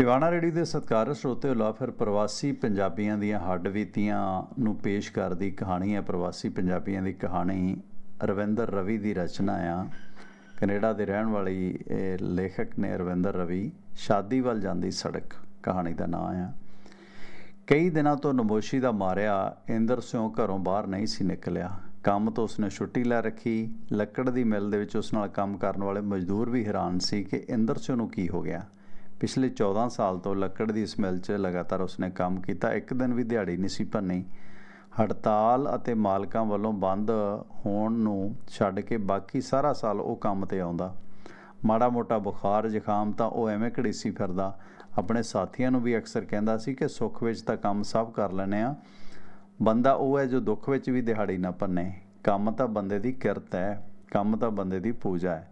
Tiwana ready ਦੇ ਸਤਿਕਾਰਤ ਸਰੋਤੇ ਲਾ ਫਿਰ ਪ੍ਰਵਾਸੀ ਪੰਜਾਬੀਆਂ ਦੀਆਂ ਹੱਡ ਬੀਤੀਆਂ ਨੂੰ ਪੇਸ਼ ਕਰਦੀ ਕਹਾਣੀ ਹੈ। ਪ੍ਰਵਾਸੀ ਪੰਜਾਬੀਆਂ ਦੀ ਕਹਾਣੀ ਰਵਿੰਦਰ ਰਵੀ ਦੀ ਰਚਨਾ ਆ। ਕੈਨੇਡਾ ਦੇ ਰਹਿਣ ਵਾਲੀ ਲੇਖਕ ਨੇ ਰਵਿੰਦਰ ਰਵੀ ਸ਼ਾਦੀ ਵੱਲ ਜਾਂਦੀ ਸੜਕ ਕਹਾਣੀ ਦਾ ਨਾਮ ਆ। ਕਈ ਦਿਨਾਂ ਤੋਂ ਨਮੋਸ਼ੀ ਦਾ ਮਾਰਿਆ, ਇੰਦਰ ਸਿਉਂ ਘਰੋਂ ਬਾਹਰ ਨਹੀਂ ਸੀ ਨਿਕਲਿਆ। ਕੰਮ ਤੋਂ ਉਸਨੇ ਛੁੱਟੀ ਲੈ ਰੱਖੀ। ਲੱਕੜ ਦੀ ਮਿਲ ਦੇ ਵਿੱਚ ਉਸ ਨਾਲ ਕੰਮ ਕਰਨ ਵਾਲੇ ਮਜ਼ਦੂਰ ਵੀ ਹੈਰਾਨ ਸੀ ਕਿ ਇੰਦਰ ਸਿਉਂ ਨੂੰ ਕੀ ਹੋ ਗਿਆ। ਪਿਛਲੇ 14 ਸਾਲ ਤੋਂ ਲੱਕੜ ਦੀ ਇਸ ਮਿਲ 'ਚ ਲਗਾਤਾਰ ਉਸਨੇ ਕੰਮ ਕੀਤਾ। ਇੱਕ ਦਿਨ ਵੀ ਦਿਹਾੜੀ ਨਹੀਂ ਸੀ ਭੰਨੀ। ਹੜਤਾਲ ਅਤੇ ਮਾਲਕਾਂ ਵੱਲੋਂ ਬੰਦ ਹੋਣ ਨੂੰ ਛੱਡ ਕੇ ਬਾਕੀ ਸਾਰਾ ਸਾਲ ਉਹ ਕੰਮ ਤੇ ਆਉਂਦਾ। ਮਾੜਾ ਮੋਟਾ ਬੁਖਾਰ, ਜ਼ੁਕਾਮ ਤਾਂ ਉਹ ਐਵੇਂ ਘੜੀਸੀ ਫਿਰਦਾ। ਆਪਣੇ ਸਾਥੀਆਂ ਨੂੰ ਵੀ ਅਕਸਰ ਕਹਿੰਦਾ ਸੀ ਕਿ ਸੁੱਖ ਵਿੱਚ ਤਾਂ ਕੰਮ ਸਭ ਕਰ ਲੈਨੇ ਆ ਬੰਦਾ ਉਹ ਹੈ ਜੋ ਦੁੱਖ ਵਿੱਚ ਵੀ ਦਿਹਾੜੀ ਨਾ ਭੰਨੇ। ਕੰਮ ਤਾਂ ਬੰਦੇ ਦੀ ਕਿਰਤ ਹੈ, ਕੰਮ ਤਾਂ ਬੰਦੇ ਦੀ ਪੂਜਾ ਹੈ।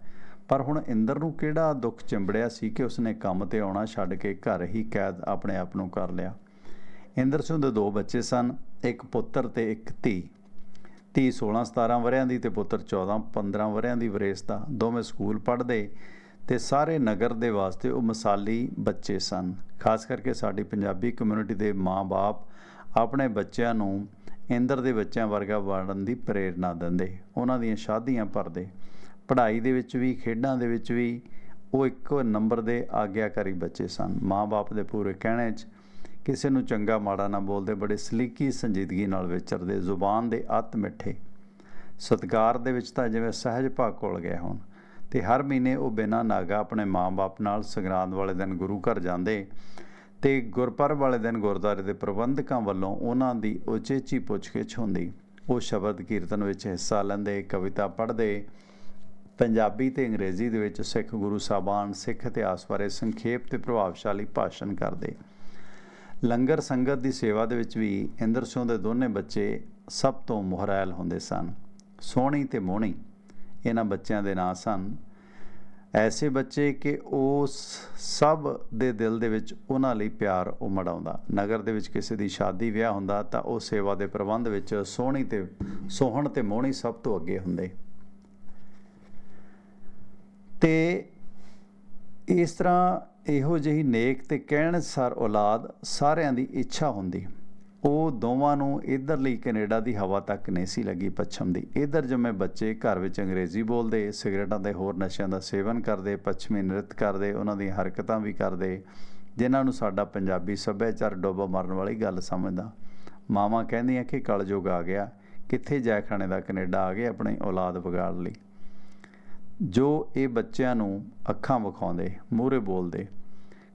ਪਰ ਹੁਣ ਇੰਦਰ ਨੂੰ ਕਿਹੜਾ ਦੁੱਖ ਚਿੰਬੜਿਆ ਸੀ ਕਿ ਉਸਨੇ ਕੰਮ ਤੇ ਆਉਣਾ ਛੱਡ ਕੇ ਘਰ ਹੀ ਕੈਦ ਆਪਣੇ ਆਪ ਨੂੰ ਕਰ ਲਿਆ। ਇੰਦਰ ਸਿੰਘ ਦੇ ਦੋ ਬੱਚੇ ਸਨ, ਇੱਕ ਪੁੱਤਰ ਤੇ ਇੱਕ ਧੀ। ਧੀ 16 17 ਵਰਿਆਂ ਦੀ ਤੇ ਪੁੱਤਰ 14 15 ਵਰਿਆਂ ਦੀ ਵਰੇਸਤਾ ਦੋਵੇਂ ਸਕੂਲ ਪੜ੍ਹਦੇ ਤੇ ਸਾਰੇ ਨਗਰ ਦੇ ਵਾਸਤੇ ਉਹ ਮਿਸਾਲੀ ਬੱਚੇ ਸਨ। ਖਾਸ ਕਰਕੇ ਸਾਡੀ ਪੰਜਾਬੀ ਕਮਿਊਨਿਟੀ ਦੇ ਮਾਂ-ਬਾਪ ਆਪਣੇ ਬੱਚਿਆਂ ਨੂੰ ਇੰਦਰ ਦੇ ਬੱਚਿਆਂ ਵਰਗਾ ਬਣਨ ਦੀ ਪ੍ਰੇਰਣਾ ਦਿੰਦੇ। ਉਹਨਾਂ ਦੀਆਂ ਸ਼ਾਦੀਆਂ ਭਰਦੇ। ਪੜ੍ਹਾਈ ਦੇ ਵਿੱਚ ਵੀ, ਖੇਡਾਂ ਦੇ ਵਿੱਚ ਵੀ ਉਹ ਇੱਕੋ ਨੰਬਰ ਦੇ ਆਗਿਆਕਾਰੀ ਬੱਚੇ ਸਨ। ਮਾਂ-ਬਾਪ ਦੇ ਪੂਰੇ ਕਹਿਣੇ 'ਚ ਕਿਸੇ ਨੂੰ ਚੰਗਾ ਮਾੜਾ ਨਾ ਬੋਲਦੇ, ਬੜੇ ਸਲੀਕੀ ਸੰਜੀਦਗੀ ਨਾਲ ਵਿਚਰਦੇ, ਜ਼ੁਬਾਨ ਦੇ ਅਤ ਮਿੱਠੇ। ਸਤਕਾਰ ਦੇ ਵਿੱਚ ਤਾਂ ਜਿਵੇਂ ਸਹਿਜ ਭਾਗ ਕੋਲ ਗਏ ਹੋਣ ਤੇ ਹਰ ਮਹੀਨੇ ਉਹ ਬਿਨਾਂ ਨਾਗਾ ਆਪਣੇ ਮਾਂ-ਬਾਪ ਨਾਲ ਸੰਗਰਾਂਦ ਵਾਲੇ ਦਿਨ ਗੁਰੂ ਘਰ ਜਾਂਦੇ ਤੇ ਗੁਰਪੁਰਬ ਵਾਲੇ ਦਿਨ ਗੁਰਦੁਆਰੇ ਦੇ ਪ੍ਰਬੰਧਕਾਂ ਵੱਲੋਂ ਉਹਨਾਂ ਦੀ ਉਚੇਚੀ ਪੁੱਛਗਿੱਛ ਹੁੰਦੀ। ਉਹ ਸ਼ਬਦ ਕੀਰਤਨ ਵਿੱਚ ਹਿੱਸਾ ਲੈਂਦੇ, ਕਵਿਤਾ ਪੜ੍ਹਦੇ ਪੰਜਾਬੀ ਤੇ ਅੰਗਰੇਜ਼ੀ ਦੇ ਵਿੱਚ ਸਿੱਖ ਗੁਰੂ ਸਾਹਿਬਾਨ ਸਿੱਖ ਇਤਿਹਾਸ ਬਾਰੇ ਸੰਖੇਪ ਤੇ ਪ੍ਰਭਾਵਸ਼ਾਲੀ ਭਾਸ਼ਣ ਕਰਦੇ। ਲੰਗਰ ਸੰਗਤ ਦੀ ਸੇਵਾ ਦੇ ਵਿੱਚ ਵੀ ਇੰਦਰ ਸਿੰਘ ਦੇ ਦੋਨੇ ਬੱਚੇ ਸਭ ਤੋਂ ਮੁਹਰੈਲ ਹੁੰਦੇ ਸਨ। ਸੋਹਣੀ ਤੇ ਮੋਹਣੀ, ਇਹਨਾਂ ਬੱਚਿਆਂ ਦੇ ਨਾਂ ਸਨ। ਐਸੇ ਬੱਚੇ ਕਿ ਉਸ ਸਭ ਦੇ ਦਿਲ ਦੇ ਵਿੱਚ ਉਹਨਾਂ ਲਈ ਪਿਆਰ ਉਮੜ ਆਉਂਦਾ। ਨਗਰ ਦੇ ਵਿੱਚ ਕਿਸੇ ਦੀ ਸ਼ਾਦੀ, ਵਿਆਹ ਹੁੰਦਾ ਤਾਂ ਉਹ ਸੇਵਾ ਦੇ ਪ੍ਰਬੰਧ ਵਿੱਚ ਸੋਹਣੀ ਤੇ, ਸੋਹਣ ਤੇ ਮੋਹਣੀ ਸਭ ਤੋਂ ਅੱਗੇ ਹੁੰਦੇ। ਤੇ ਇਸ ਤਰ੍ਹਾਂ ਇਹੋ ਜਿਹੀ ਨੇਕ ਤੇ ਕਹਿਣ ਸਰ ਔਲਾਦ ਸਾਰਿਆਂ ਦੀ ਇੱਛਾ ਹੁੰਦੀ। ਉਹ ਦੋਵਾਂ ਨੂੰ ਇਧਰਲੀ ਕੈਨੇਡਾ ਦੀ ਹਵਾ ਤੱਕ ਨਹੀਂ ਸੀ ਲੱਗੀ ਪੱਛਮ ਦੀ। ਇਧਰ ਜੰਮੇ ਬੱਚੇ ਘਰ ਵਿੱਚ ਅੰਗਰੇਜ਼ੀ ਬੋਲਦੇ, ਸਿਗਰਟਾਂ ਦੇ ਹੋਰ ਨਸ਼ਿਆਂ ਦਾ ਸੇਵਨ ਕਰਦੇ, ਪੱਛਮੀ ਨ੍ਰਿਤ ਕਰਦੇ, ਉਹਨਾਂ ਦੀਆਂ ਹਰਕਤਾਂ ਵੀ ਕਰਦੇ, ਜਿਨ੍ਹਾਂ ਨੂੰ ਸਾਡਾ ਪੰਜਾਬੀ ਸੱਭਿਆਚਾਰ ਡੋਬਾ ਮਾਰਨ ਵਾਲੀ ਗੱਲ ਸਮਝਦਾ। ਮਾਵਾਂ ਕਹਿੰਦੀਆਂ ਕਿ ਕਲਯੁਗ ਆ ਗਿਆ, ਕਿੱਥੇ ਜਾ ਦਾ ਕੈਨੇਡਾ ਆ ਗਏ ਆਪਣੀ ਔਲਾਦ ਵਿਗਾੜ ਲਈ। ਜੋ ਇਹ ਬੱਚਿਆਂ ਨੂੰ ਅੱਖਾਂ ਵਿਖਾਉਂਦੇ, ਮੂਹਰੇ ਬੋਲਦੇ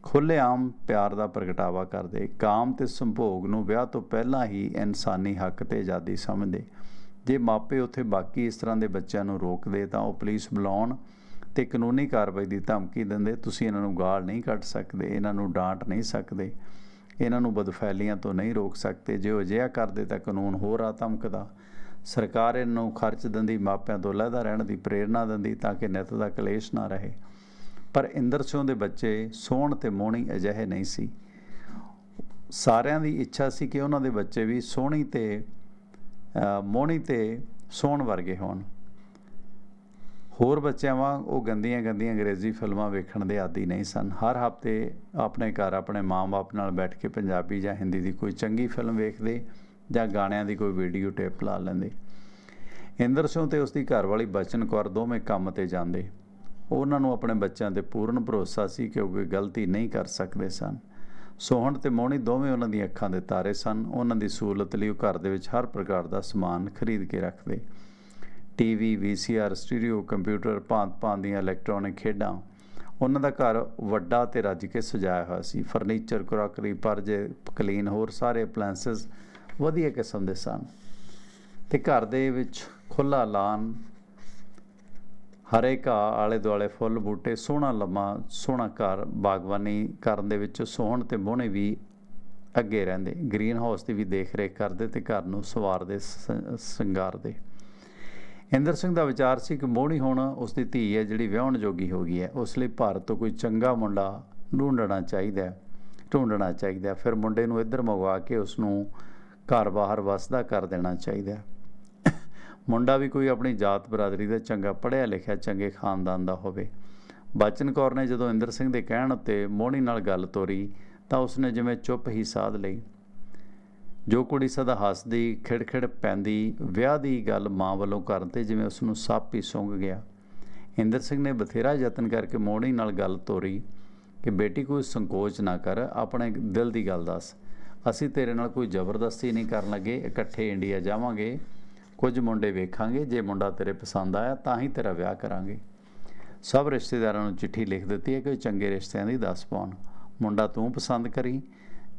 ਖੁੱਲ੍ਹੇਆਮ ਪਿਆਰ ਦਾ ਪ੍ਰਗਟਾਵਾ ਕਰਦੇ, ਕਾਮ ਤੇ ਸੰਭੋਗ ਨੂੰ ਵਿਆਹ ਤੋਂ ਪਹਿਲਾਂ ਹੀ ਇਨਸਾਨੀ ਹੱਕ ਤੇ ਆਜ਼ਾਦੀ ਸਮਝਦੇ। ਜੇ ਮਾਪੇ ਉੱਥੇ ਬਾਕੀ ਇਸ ਤਰ੍ਹਾਂ ਦੇ ਬੱਚਿਆਂ ਨੂੰ ਰੋਕਦੇ ਤਾਂ ਉਹ ਪੁਲਿਸ ਬੁਲਾਉਣ ਤੇ ਕਾਨੂੰਨੀ ਕਾਰਵਾਈ ਦੀ ਧਮਕੀ ਦਿੰਦੇ, ਤੁਸੀਂ ਇਹਨਾਂ ਨੂੰ ਗਾਲ ਨਹੀਂ ਕੱਢ ਸਕਦੇ, ਇਹਨਾਂ ਨੂੰ ਡਾਂਟ ਨਹੀਂ ਸਕਦੇ, ਇਹਨਾਂ ਨੂੰ ਬਦਫੈਲੀਆਂ ਤੋਂ ਨਹੀਂ ਰੋਕ ਸਕਦੇ, ਜੇ ਉਹ ਅਜਿਹਾ ਕਰਦੇ ਤਾਂ ਕਾਨੂੰਨ ਹੋਰ ਆ ਧਮਕਦਾ। ਸਰਕਾਰ ਇਹਨੂੰ ਖਰਚ ਦਿੰਦੀ, ਮਾਪਿਆਂ ਤੋਂ ਲਹਿਦਾ ਰਹਿਣ ਦੀ, ਪ੍ਰੇਰਣਾ ਦਿੰਦੀ ਤਾਂ ਕਿ ਨਿਤ ਦਾ ਕਲੇਸ਼ ਨਾ ਰਹੇ। ਪਰ ਇੰਦਰ ਸਿੰਘ ਦੇ ਬੱਚੇ ਸੋਹਣ ਤੇ ਮੋਹਣੀ ਅਜਿਹੇ ਨਹੀਂ ਸੀ। ਸਾਰਿਆਂ ਦੀ ਇੱਛਾ ਸੀ ਕਿ ਉਹਨਾਂ ਦੇ ਬੱਚੇ ਵੀ ਸੋਹਣੀ ਤੇ ਮੋਹਣੀ ਤੇ ਸੋਹਣ ਵਰਗੇ ਹੋਣ। ਹੋਰ ਬੱਚਿਆਂ ਵਾਂਗ ਉਹ ਗੰਦੀਆਂ ਗੰਦੀਆਂ ਅੰਗਰੇਜ਼ੀ ਫਿਲਮਾਂ ਵੇਖਣ ਦੇ ਆਦੀ ਨਹੀਂ ਸਨ। ਹਰ ਹਫ਼ਤੇ ਆਪਣੇ ਘਰ ਆਪਣੇ ਮਾਂ-ਬਾਪ ਨਾਲ ਬੈਠ ਕੇ ਪੰਜਾਬੀ ਜਾਂ ਹਿੰਦੀ ਦੀ ਕੋਈ ਚੰਗੀ ਫਿਲਮ ਵੇਖਦੇ ਜਾਂ ਗਾਣਿਆਂ ਦੀ ਕੋਈ ਵੀਡੀਓ ਟੇਪ ਲਾ ਲੈਂਦੇ। ਇੰਦਰ ਸਿੰਘ ਤੇ ਉਸਦੀ ਘਰਵਾਲੀ ਬਚਨ ਕੌਰ ਦੋਵੇਂ ਕੰਮ ਤੇ ਜਾਂਦੇ। ਉਹਨਾਂ ਨੂੰ ਆਪਣੇ ਬੱਚਿਆਂ ਤੇ ਪੂਰਨ ਭਰੋਸਾ ਸੀ ਕਿ ਉਹ ਕੋਈ ਗਲਤੀ ਨਹੀਂ ਕਰ ਸਕਦੇ ਸਨ। ਸੋਹਣ ਤੇ ਮੋਹਣੀ ਦੋਵੇਂ ਉਹਨਾਂ ਦੀਆਂ ਅੱਖਾਂ ਦੇ ਤਾਰੇ ਸਨ। ਉਹਨਾਂ ਦੀ ਸਹੂਲਤ ਲਈ ਉਹ ਘਰ ਦੇ ਵਿੱਚ ਹਰ ਪ੍ਰਕਾਰ ਦਾ ਸਮਾਨ ਖਰੀਦ ਕੇ ਰੱਖਦੇ। ਟੀਵੀ ਵੀਸੀਆਰ ਸਟੂਡੀਓ ਕੰਪਿਊਟਰ ਭਾਂਤ-ਭਾਂਤ ਦੀਆਂ ਇਲੈਕਟ੍ਰੋਨਿਕ ਖੇਡਾਂ। ਉਹਨਾਂ ਦਾ ਘਰ ਵੱਡਾ ਤੇ ਰੱਜ ਕੇ ਸਜਾਇਆ ਹੋਇਆ ਸੀ। ਫਰਨੀਚਰ ਕਰੋਕਰੀ ਪਰਜੇ, ਕਲੀਨ, ਹੋਰ ਸਾਰੇ ਅਪਲਾਈਐਂਸਸ ਵਧੀਆ ਕਿਸਮ ਦੇ ਸਨ। ਤੇ ਘਰ ਦੇ ਵਿੱਚ ਖੁੱਲਾ ਲਾਨ, ਹਰੇ ਘਾਹ ਆਲੇ ਦੁਆਲੇ ਫੁੱਲ, ਬੂਟੇ, ਸੋਹਣਾ ਲੰਮਾ, ਸੋਹਣਾ ਘਰ, ਬਾਗਬਾਨੀ ਕਰਨ ਦੇ ਵਿੱਚ ਸੋਹਣ ਤੇ ਬੋਹਣੇ ਵੀ ਅੱਗੇ ਰਹਿੰਦੇ। ਗ੍ਰੀਨ ਹਾਊਸ ਦੀ ਵੀ ਦੇਖ ਰੇਖ ਕਰਦੇ ਤੇ ਘਰ ਨੂੰ ਸਵਾਰਦੇ ਸ਼ਿੰਗਾਰਦੇ। ਇੰਦਰ ਸਿੰਘ ਦਾ ਵਿਚਾਰ ਸੀ ਕਿ ਮੋਹਣੀ ਹੁਣ ਉਸ ਦੀ ਧੀ ਹੈ ਜਿਹੜੀ ਵਿਆਹਣ ਜੋਗੀ ਹੋ ਗਈ ਹੈ। ਉਸ ਲਈ ਭਾਰਤ ਤੋਂ ਕੋਈ ਚੰਗਾ ਮੁੰਡਾ ਢੂੰਡਣਾ ਚਾਹੀਦਾ ਹੈ, ਢੂੰਡਣਾ ਚਾਹੀਦਾ ਫਿਰ ਮੁੰਡੇ ਨੂੰ ਇੱਧਰ ਮੰਗਵਾ ਕੇ ਉਸ ਨੂੰ ਘਰ ਬਾਹਰ ਵਸਦਾ ਕਰ ਦੇਣਾ ਚਾਹੀਦਾ। ਮੁੰਡਾ ਵੀ ਕੋਈ ਆਪਣੀ ਜਾਤ ਬਰਾਦਰੀ ਦਾ ਚੰਗਾ ਪੜ੍ਹਿਆ ਲਿਖਿਆ ਚੰਗੇ ਖਾਨਦਾਨ ਦਾ ਹੋਵੇ। ਬਚਨ ਕੌਰ ਨੇ ਜਦੋਂ ਇੰਦਰ ਸਿੰਘ ਦੇ ਕਹਿਣ ਉੱਤੇ ਮੋਹਣੀ ਨਾਲ ਗੱਲ ਤੋਰੀ ਤਾਂ ਉਸਨੇ ਜਿਵੇਂ ਚੁੱਪ ਹੀ ਸਾਧ ਲਈ। ਜੋ ਕੁੜੀ ਸਦਾ ਹੱਸਦੀ, ਖਿੜਖਿੜ ਪੈਂਦੀ, ਵਿਆਹ ਦੀ ਗੱਲ ਮਾਂ ਵੱਲੋਂ ਕਰਨ ਤੇ ਜਿਵੇਂ ਉਸ ਨੂੰ ਸੱਪ ਹੀ ਸੁੰਘ ਗਿਆ। ਇੰਦਰ ਸਿੰਘ ਨੇ ਬਥੇਰਾ ਯਤਨ ਕਰਕੇ ਮੋਹਣੀ ਨਾਲ ਗੱਲ ਤੋਰੀ ਕਿ ਬੇਟੀ ਕੋਈ ਸੰਕੋਚ ਨਾ ਕਰ, ਆਪਣੇ ਦਿਲ ਦੀ ਗੱਲ ਦੱਸ। ਅਸੀਂ ਤੇਰੇ ਨਾਲ ਕੋਈ ਜ਼ਬਰਦਸਤੀ ਨਹੀਂ ਕਰਨ ਲੱਗੇ, ਇਕੱਠੇ ਇੰਡੀਆ ਜਾਵਾਂਗੇ, ਕੁਝ ਮੁੰਡੇ ਵੇਖਾਂਗੇ, ਜੇ ਮੁੰਡਾ ਤੇਰੇ ਪਸੰਦ ਆਇਆ ਤਾਂ ਹੀ ਤੇਰਾ ਵਿਆਹ ਕਰਾਂਗੇ। ਸਭ ਰਿਸ਼ਤੇਦਾਰਾਂ ਨੂੰ ਚਿੱਠੀ ਲਿਖ ਦਿੱਤੀ ਹੈ ਕਿ ਉਹ ਚੰਗੇ ਰਿਸ਼ਤਿਆਂ ਦੀ ਦੱਸ ਪਾਉਣ। ਮੁੰਡਾ ਤੂੰ ਪਸੰਦ ਕਰੀ,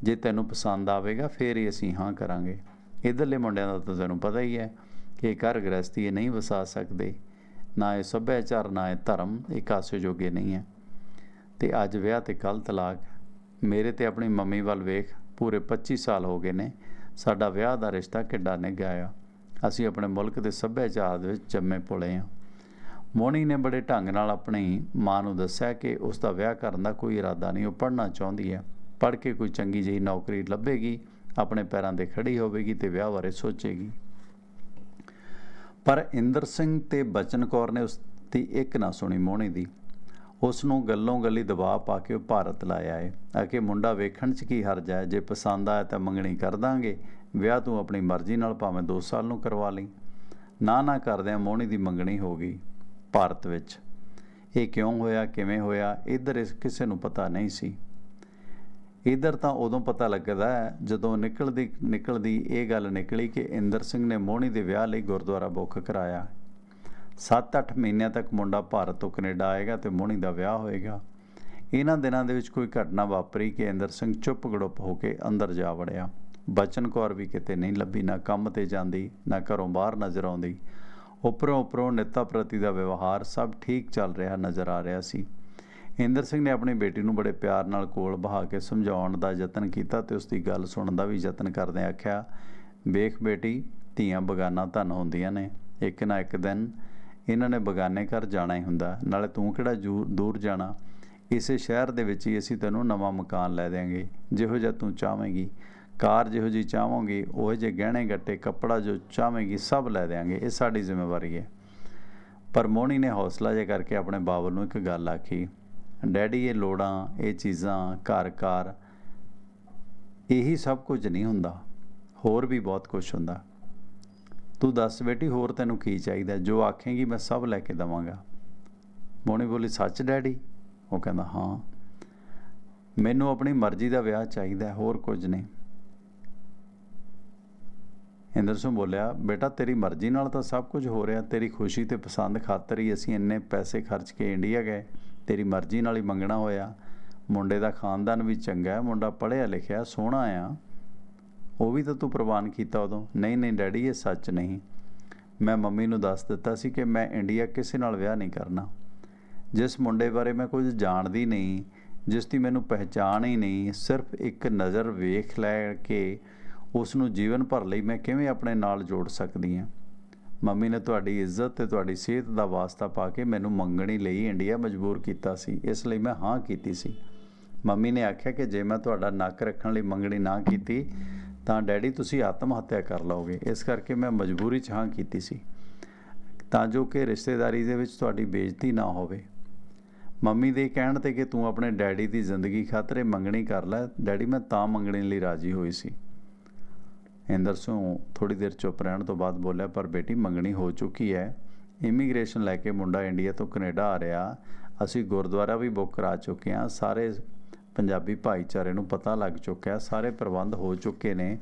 ਜੇ ਤੈਨੂੰ ਪਸੰਦ ਆਵੇਗਾ ਫੇਰ ਹੀ ਅਸੀਂ ਹਾਂ ਕਰਾਂਗੇ। ਇਧਰਲੇ ਮੁੰਡਿਆਂ ਦਾ ਤਾਂ ਤੈਨੂੰ ਪਤਾ ਹੀ ਹੈ ਕਿ ਇਹ ਘਰ ਗ੍ਰਸਤੀ ਇਹ ਨਹੀਂ ਵਸਾ ਸਕਦੇ। ਨਾ ਇਹ ਸੱਭਿਆਚਾਰ, ਨਾ ਇਹ ਧਰਮ, ਇਹ ਕਾਸੇ ਜੋਗੇ ਨਹੀਂ ਹੈ। ਤੇ ਅੱਜ ਵਿਆਹ ਤੇ ਕੱਲ ਤਲਾਕ। ਮੇਰੇ ਤੇ ਆਪਣੀ ਮੰਮੀ ਵੱਲ ਵੇਖ ਪੂਰੇ 25 ਸਾਲ ਹੋ ਗਏ ਨੇ। ਸਾਡਾ ਵਿਆਹ ਦਾ ਰਿਸ਼ਤਾ ਕਿੱਡਾ ਨਿੱਘਾ ਆ। ਅਸੀਂ ਆਪਣੇ ਮੁਲਕ ਦੇ ਸੱਭਿਆਚਾਰ ਦੇ ਵਿੱਚ ਜੰਮੇ ਪੁਲੇ ਹਾਂ ਮੋਣੀ ਨੇ ਬੜੇ ਢੰਗ ਨਾਲ ਆਪਣੀ ਮਾਂ ਨੂੰ ਦੱਸਿਆ ਕਿ ਉਸ ਦਾ ਵਿਆਹ ਕਰਨ ਦਾ ਕੋਈ ਇਰਾਦਾ ਨਹੀਂ, ਉਹ ਪੜ੍ਹਨਾ ਚਾਹੁੰਦੀ ਹੈ ਪੜ੍ਹ ਕੇ ਕੋਈ ਚੰਗੀ ਜਿਹੀ ਨੌਕਰੀ ਲੱਭੇਗੀ, ਆਪਣੇ ਪੈਰਾਂ ਤੇ ਖੜੀ ਹੋਵੇਗੀ ਤੇ ਵਿਆਹ ਬਾਰੇ ਸੋਚੇਗੀ। ਪਰ ਇੰਦਰ ਸਿੰਘ ਤੇ ਬਚਨ ਕੌਰ ਨੇ ਉਸ ਦੀ ਇੱਕ ਨਾ ਸੁਣੀ ਮੋਹਣੀ ਦੀ। ਉਸ ਨੂੰ ਗੱਲੋਂ ਗੱਲੀ ਦਬਾਅ ਪਾ ਕੇ ਉਹ ਭਾਰਤ ਲਾਇਆ ਏ। ਆ ਕਿ ਮੁੰਡਾ ਵੇਖਣ 'ਚ ਕੀ ਹਰਜ ਹੈ? ਜੇ ਪਸੰਦ ਆਇਆ ਤਾਂ ਮੰਗਣੀ ਕਰ ਦਾਂਗੇ। ਵਿਆਹ ਤੂੰ ਆਪਣੀ ਮਰਜ਼ੀ ਨਾਲ ਭਾਵੇਂ 2 ਸਾਲ ਨੂੰ ਕਰਵਾ ਲਈ। ਨਾ ਨਾ ਕਰਦਿਆਂ ਮੋਹਣੀ ਦੀ ਮੰਗਣੀ ਹੋ ਗਈ ਭਾਰਤ ਵਿੱਚ। ਇਹ ਕਿਉਂ ਹੋਇਆ? ਕਿਵੇਂ ਹੋਇਆ? ਇਧਰ ਇਸ ਕਿਸੇ ਨੂੰ ਪਤਾ ਨਹੀਂ ਸੀ। ਇਧਰ ਤਾਂ ਉਦੋਂ ਪਤਾ ਲੱਗਦਾ ਹੈ ਜਦੋਂ ਨਿਕਲਦੀ ਨਿਕਲਦੀ ਇਹ ਗੱਲ ਨਿਕਲੀ ਕਿ ਇੰਦਰ ਸਿੰਘ ਨੇ ਮੋਹਣੀ ਦੇ ਵਿਆਹ ਲਈ ਗੁਰਦੁਆਰਾ ਬੁੱਕ ਕਰਾਇਆ। 7-8 ਮਹੀਨਿਆਂ ਤੱਕ ਮੁੰਡਾ ਭਾਰਤ ਤੋਂ ਕੈਨੇਡਾ ਆਏਗਾ ਤੇ ਮੋਹਣੀ ਦਾ ਵਿਆਹ ਹੋਏਗਾ। ਇਹਨਾਂ ਦਿਨਾਂ ਦੇ ਵਿੱਚ ਕੋਈ ਘਟਨਾ ਵਾਪਰੀ ਕਿ ਇੰਦਰ ਸਿੰਘ ਚੁੱਪ ਗੜੁੱਪ ਹੋ ਕੇ ਅੰਦਰ ਜਾ ਵੜਿਆ। ਬਚਨ ਕੌਰ ਵੀ ਕਿਤੇ ਨਹੀਂ ਲੱਭੀ, ਨਾ ਕੰਮ ਤੇ ਜਾਂਦੀ, ਨਾ ਘਰੋਂ ਬਾਹਰ ਨਜ਼ਰ ਆਉਂਦੀ। ਉੱਪਰੋਂ ਉੱਪਰੋਂ ਨਿੱਤਾ ਪ੍ਰਤੀ ਦਾ ਵਿਵਹਾਰ ਸਭ ਠੀਕ ਚੱਲ ਰਿਹਾ ਨਜ਼ਰ ਆ ਰਿਹਾ ਸੀ। ਇੰਦਰ ਸਿੰਘ ਨੇ ਆਪਣੀ ਬੇਟੀ ਨੂੰ ਬੜੇ ਪਿਆਰ ਨਾਲ ਕੋਲ ਬਹਾ ਕੇ ਸਮਝਾਉਣ ਦਾ ਯਤਨ ਕੀਤਾ ਤੇ ਉਸ ਦੀ ਗੱਲ ਸੁਣਨ ਦਾ ਵੀ ਯਤਨ ਕਰਦੇ ਆਖਿਆ, ਵੇਖ ਬੇਟੀ, ਧੀਆਂ ਬਗਾਨਾ ਧਨ ਹੁੰਦੀਆਂ ਨੇ। ਇੱਕ ਨਾ ਇੱਕ ਦਿਨ ਇਹਨਾਂ ਨੇ ਬਗਾਨੇ ਘਰ ਜਾਣਾ ਹੀ ਹੁੰਦਾ, ਨਾਲੇ ਤੂੰ ਕਿਹੜਾ ਜੂ- ਦੂਰ ਜਾਣਾ? ਇਸੇ ਸ਼ਹਿਰ ਦੇ ਵਿੱਚ ਹੀ ਅਸੀਂ ਤੈਨੂੰ ਨਵਾਂ ਮਕਾਨ ਲੈ ਦੇਾਂਗੇ ਜਿਹੋ ਜਿਹਾ ਤੂੰ ਚਾਹਵੇਂਗੀ। ਕਾਰ ਜਿਹੋ ਜੀ ਚਾਹਵਾਂਗੀ, ਉਹ ਜਿਹੇ ਗਹਿਣੇ ਗੱਟੇ, ਕੱਪੜਾ ਜੋ ਚਾਹਵੇਂਗੀ, ਸਭ ਲੈ ਦੇਾਂਗੇ ਇਹ ਸਾਡੀ ਜ਼ਿੰਮੇਵਾਰੀ ਹੈ। ਪਰ ਮੋਹਣੀ ਨੇ ਹੌਸਲਾ ਜਿਹਾ ਕਰਕੇ ਆਪਣੇ ਬਾਬਲ ਨੂੰ ਇੱਕ ਗੱਲ ਆਖੀ, ਡੈਡੀ, ਇਹ ਲੋੜਾਂ, ਇਹ ਚੀਜ਼ਾਂ ਘਰ-ਘਰ ਇਹੀ ਸਭ ਕੁਝ ਨਹੀਂ ਹੁੰਦਾ। ਹੋਰ ਵੀ ਬਹੁਤ ਕੁਝ ਹੁੰਦਾ। ਤੂੰ ਦੱਸ ਬੇਟੀ, ਹੋਰ ਤੈਨੂੰ ਕੀ ਚਾਹੀਦਾ? ਜੋ ਆਖੇਂਗੀ ਮੈਂ ਸਭ ਲੈ ਕੇ ਦਵਾਂਗਾ। ਮੋਹਣੀ ਬੋਲੀ, ਸੱਚ ਡੈਡੀ? ਉਹ ਕਹਿੰਦਾ, ਹਾਂ। ਮੈਨੂੰ ਆਪਣੀ ਮਰਜ਼ੀ ਦਾ ਵਿਆਹ ਚਾਹੀਦਾ ਹੋਰ ਕੁਝ ਨਹੀਂ। ਇੰਦਰ ਸਿੰਘ ਬੋਲਿਆ, ਬੇਟਾ, ਤੇਰੀ ਮਰਜ਼ੀ ਨਾਲ ਤਾਂ ਸਭ ਕੁਝ ਹੋ ਰਿਹਾ। ਤੇਰੀ ਖੁਸ਼ੀ ਤੇ ਪਸੰਦ ਖਾਤਰ ਹੀ ਅਸੀਂ ਇੰਨੇ ਪੈਸੇ ਖਰਚ ਕੇ ਇੰਡੀਆ ਗਏ। ਤੇਰੀ ਮਰਜ਼ੀ ਨਾਲ ਹੀ ਮੰਗਣਾ ਹੋਇਆ। ਮੁੰਡੇ ਦਾ ਖਾਨਦਾਨ ਵੀ ਚੰਗਾ ਹੈ, ਮੁੰਡਾ ਪੜ੍ਹਿਆ ਲਿਖਿਆ, ਸੋਹਣਾ ਆ। ਉਹ ਵੀ ਤਾਂ ਤੂੰ ਪ੍ਰਵਾਨ ਕੀਤਾ ਉਦੋਂ। ਨਹੀਂ ਨਹੀਂ, ਡੈਡੀ, ਇਹ ਸੱਚ ਨਹੀਂ। ਮੈਂ ਮੰਮੀ ਨੂੰ ਦੱਸ ਦਿੱਤਾ ਸੀ ਕਿ ਮੈਂ ਇੰਡੀਆ ਕਿਸੇ ਨਾਲ ਵਿਆਹ ਨਹੀਂ ਕਰਨਾ। ਜਿਸ ਮੁੰਡੇ ਬਾਰੇ ਮੈਂ ਕੁਝ ਜਾਣਦੀ ਨਹੀਂ, ਜਿਸ ਦੀ ਮੈਨੂੰ ਪਹਿਚਾਣ ਹੀ ਨਹੀਂ, ਸਿਰਫ ਇੱਕ ਨਜ਼ਰ ਵੇਖ ਲੈ ਕੇ ਉਸ ਨੂੰ ਜੀਵਨ ਭਰ ਲਈ ਮੈਂ ਕਿਵੇਂ ਆਪਣੇ ਨਾਲ ਜੋੜ ਸਕਦੀ ਹਾਂ। ਮੰਮੀ ਨੇ ਤੁਹਾਡੀ ਇੱਜ਼ਤ ਤੇ ਤੁਹਾਡੀ ਸਿਹਤ ਦਾ ਵਾਸਤਾ ਪਾ ਕੇ ਮੈਨੂੰ ਮੰਗਣੀ ਲਈ ਇੰਡੀਆ ਮਜਬੂਰ ਕੀਤਾ ਸੀ। ਇਸ ਲਈ ਮੈਂ ਹਾਂ ਕੀਤੀ ਸੀ। ਮੰਮੀ ਨੇ ਆਖਿਆ ਕਿ ਜੇ ਮੈਂ ਤੁਹਾਡਾ ਨੱਕ ਰੱਖਣ ਲਈ ਮੰਗਣੀ ਨਾ ਕੀਤੀ ਤਾਂ ਡੈਡੀ ਤੁਸੀਂ ਆਤਮ ਹੱਤਿਆ ਕਰ ਲਓਗੇ। ਇਸ ਕਰਕੇ ਮੈਂ ਮਜਬੂਰੀ 'ਚ ਹਾਂ ਕੀਤੀ ਸੀ। ਤਾਂ ਜੋ ਕਿ ਰਿਸ਼ਤੇਦਾਰੀ ਦੇ ਵਿੱਚ ਤੁਹਾਡੀ ਬੇਇੱਜ਼ਤੀ ਨਾ ਹੋਵੇ। ਮੰਮੀ ਦੇ ਕਹਿਣ ਤੇ ਕਿ ਤੂੰ ਆਪਣੇ ਡੈਡੀ ਦੀ ਜ਼ਿੰਦਗੀ ਖਾਤਰ ਮੰਗਣੀ ਕਰ ਲੈ, ਡੈਡੀ ਮੈਂ ਤਾਂ ਮੰਗਣੀ ਲਈ ਰਾਜੀ ਹੋਈ ਸੀ। ਇੰਦਰ ਸਿੰਘ ਥੋੜੀ ਦੇਰ ਚੁੱਪ ਰਹਿਣ ਤੋਂ ਬਾਅਦ ਬੋਲਿਆ, ਪਰ ਬੇਟੀ, ਮੰਗਣੀ ਹੋ ਚੁੱਕੀ ਹੈ। ਇਮੀਗ੍ਰੇਸ਼ਨ ਲੈ ਕੇ ਮੁੰਡਾ ਇੰਡੀਆ ਤੋਂ ਕੈਨੇਡਾ ਆ ਰਿਹਾ। ਅਸੀਂ ਗੁਰਦੁਆਰਾ ਵੀ ਬੁੱਕ ਕਰਾ ਚੁੱਕੇ ਹਾਂ। ਸਾਰੇ ਪੰਜਾਬੀ ਭਾਈਚਾਰੇ ਨੂੰ ਪਤਾ ਲੱਗ ਚੁੱਕਿਆ, ਸਾਰੇ ਪ੍ਰਬੰਧ ਹੋ ਚੁੱਕੇ ਨੇ।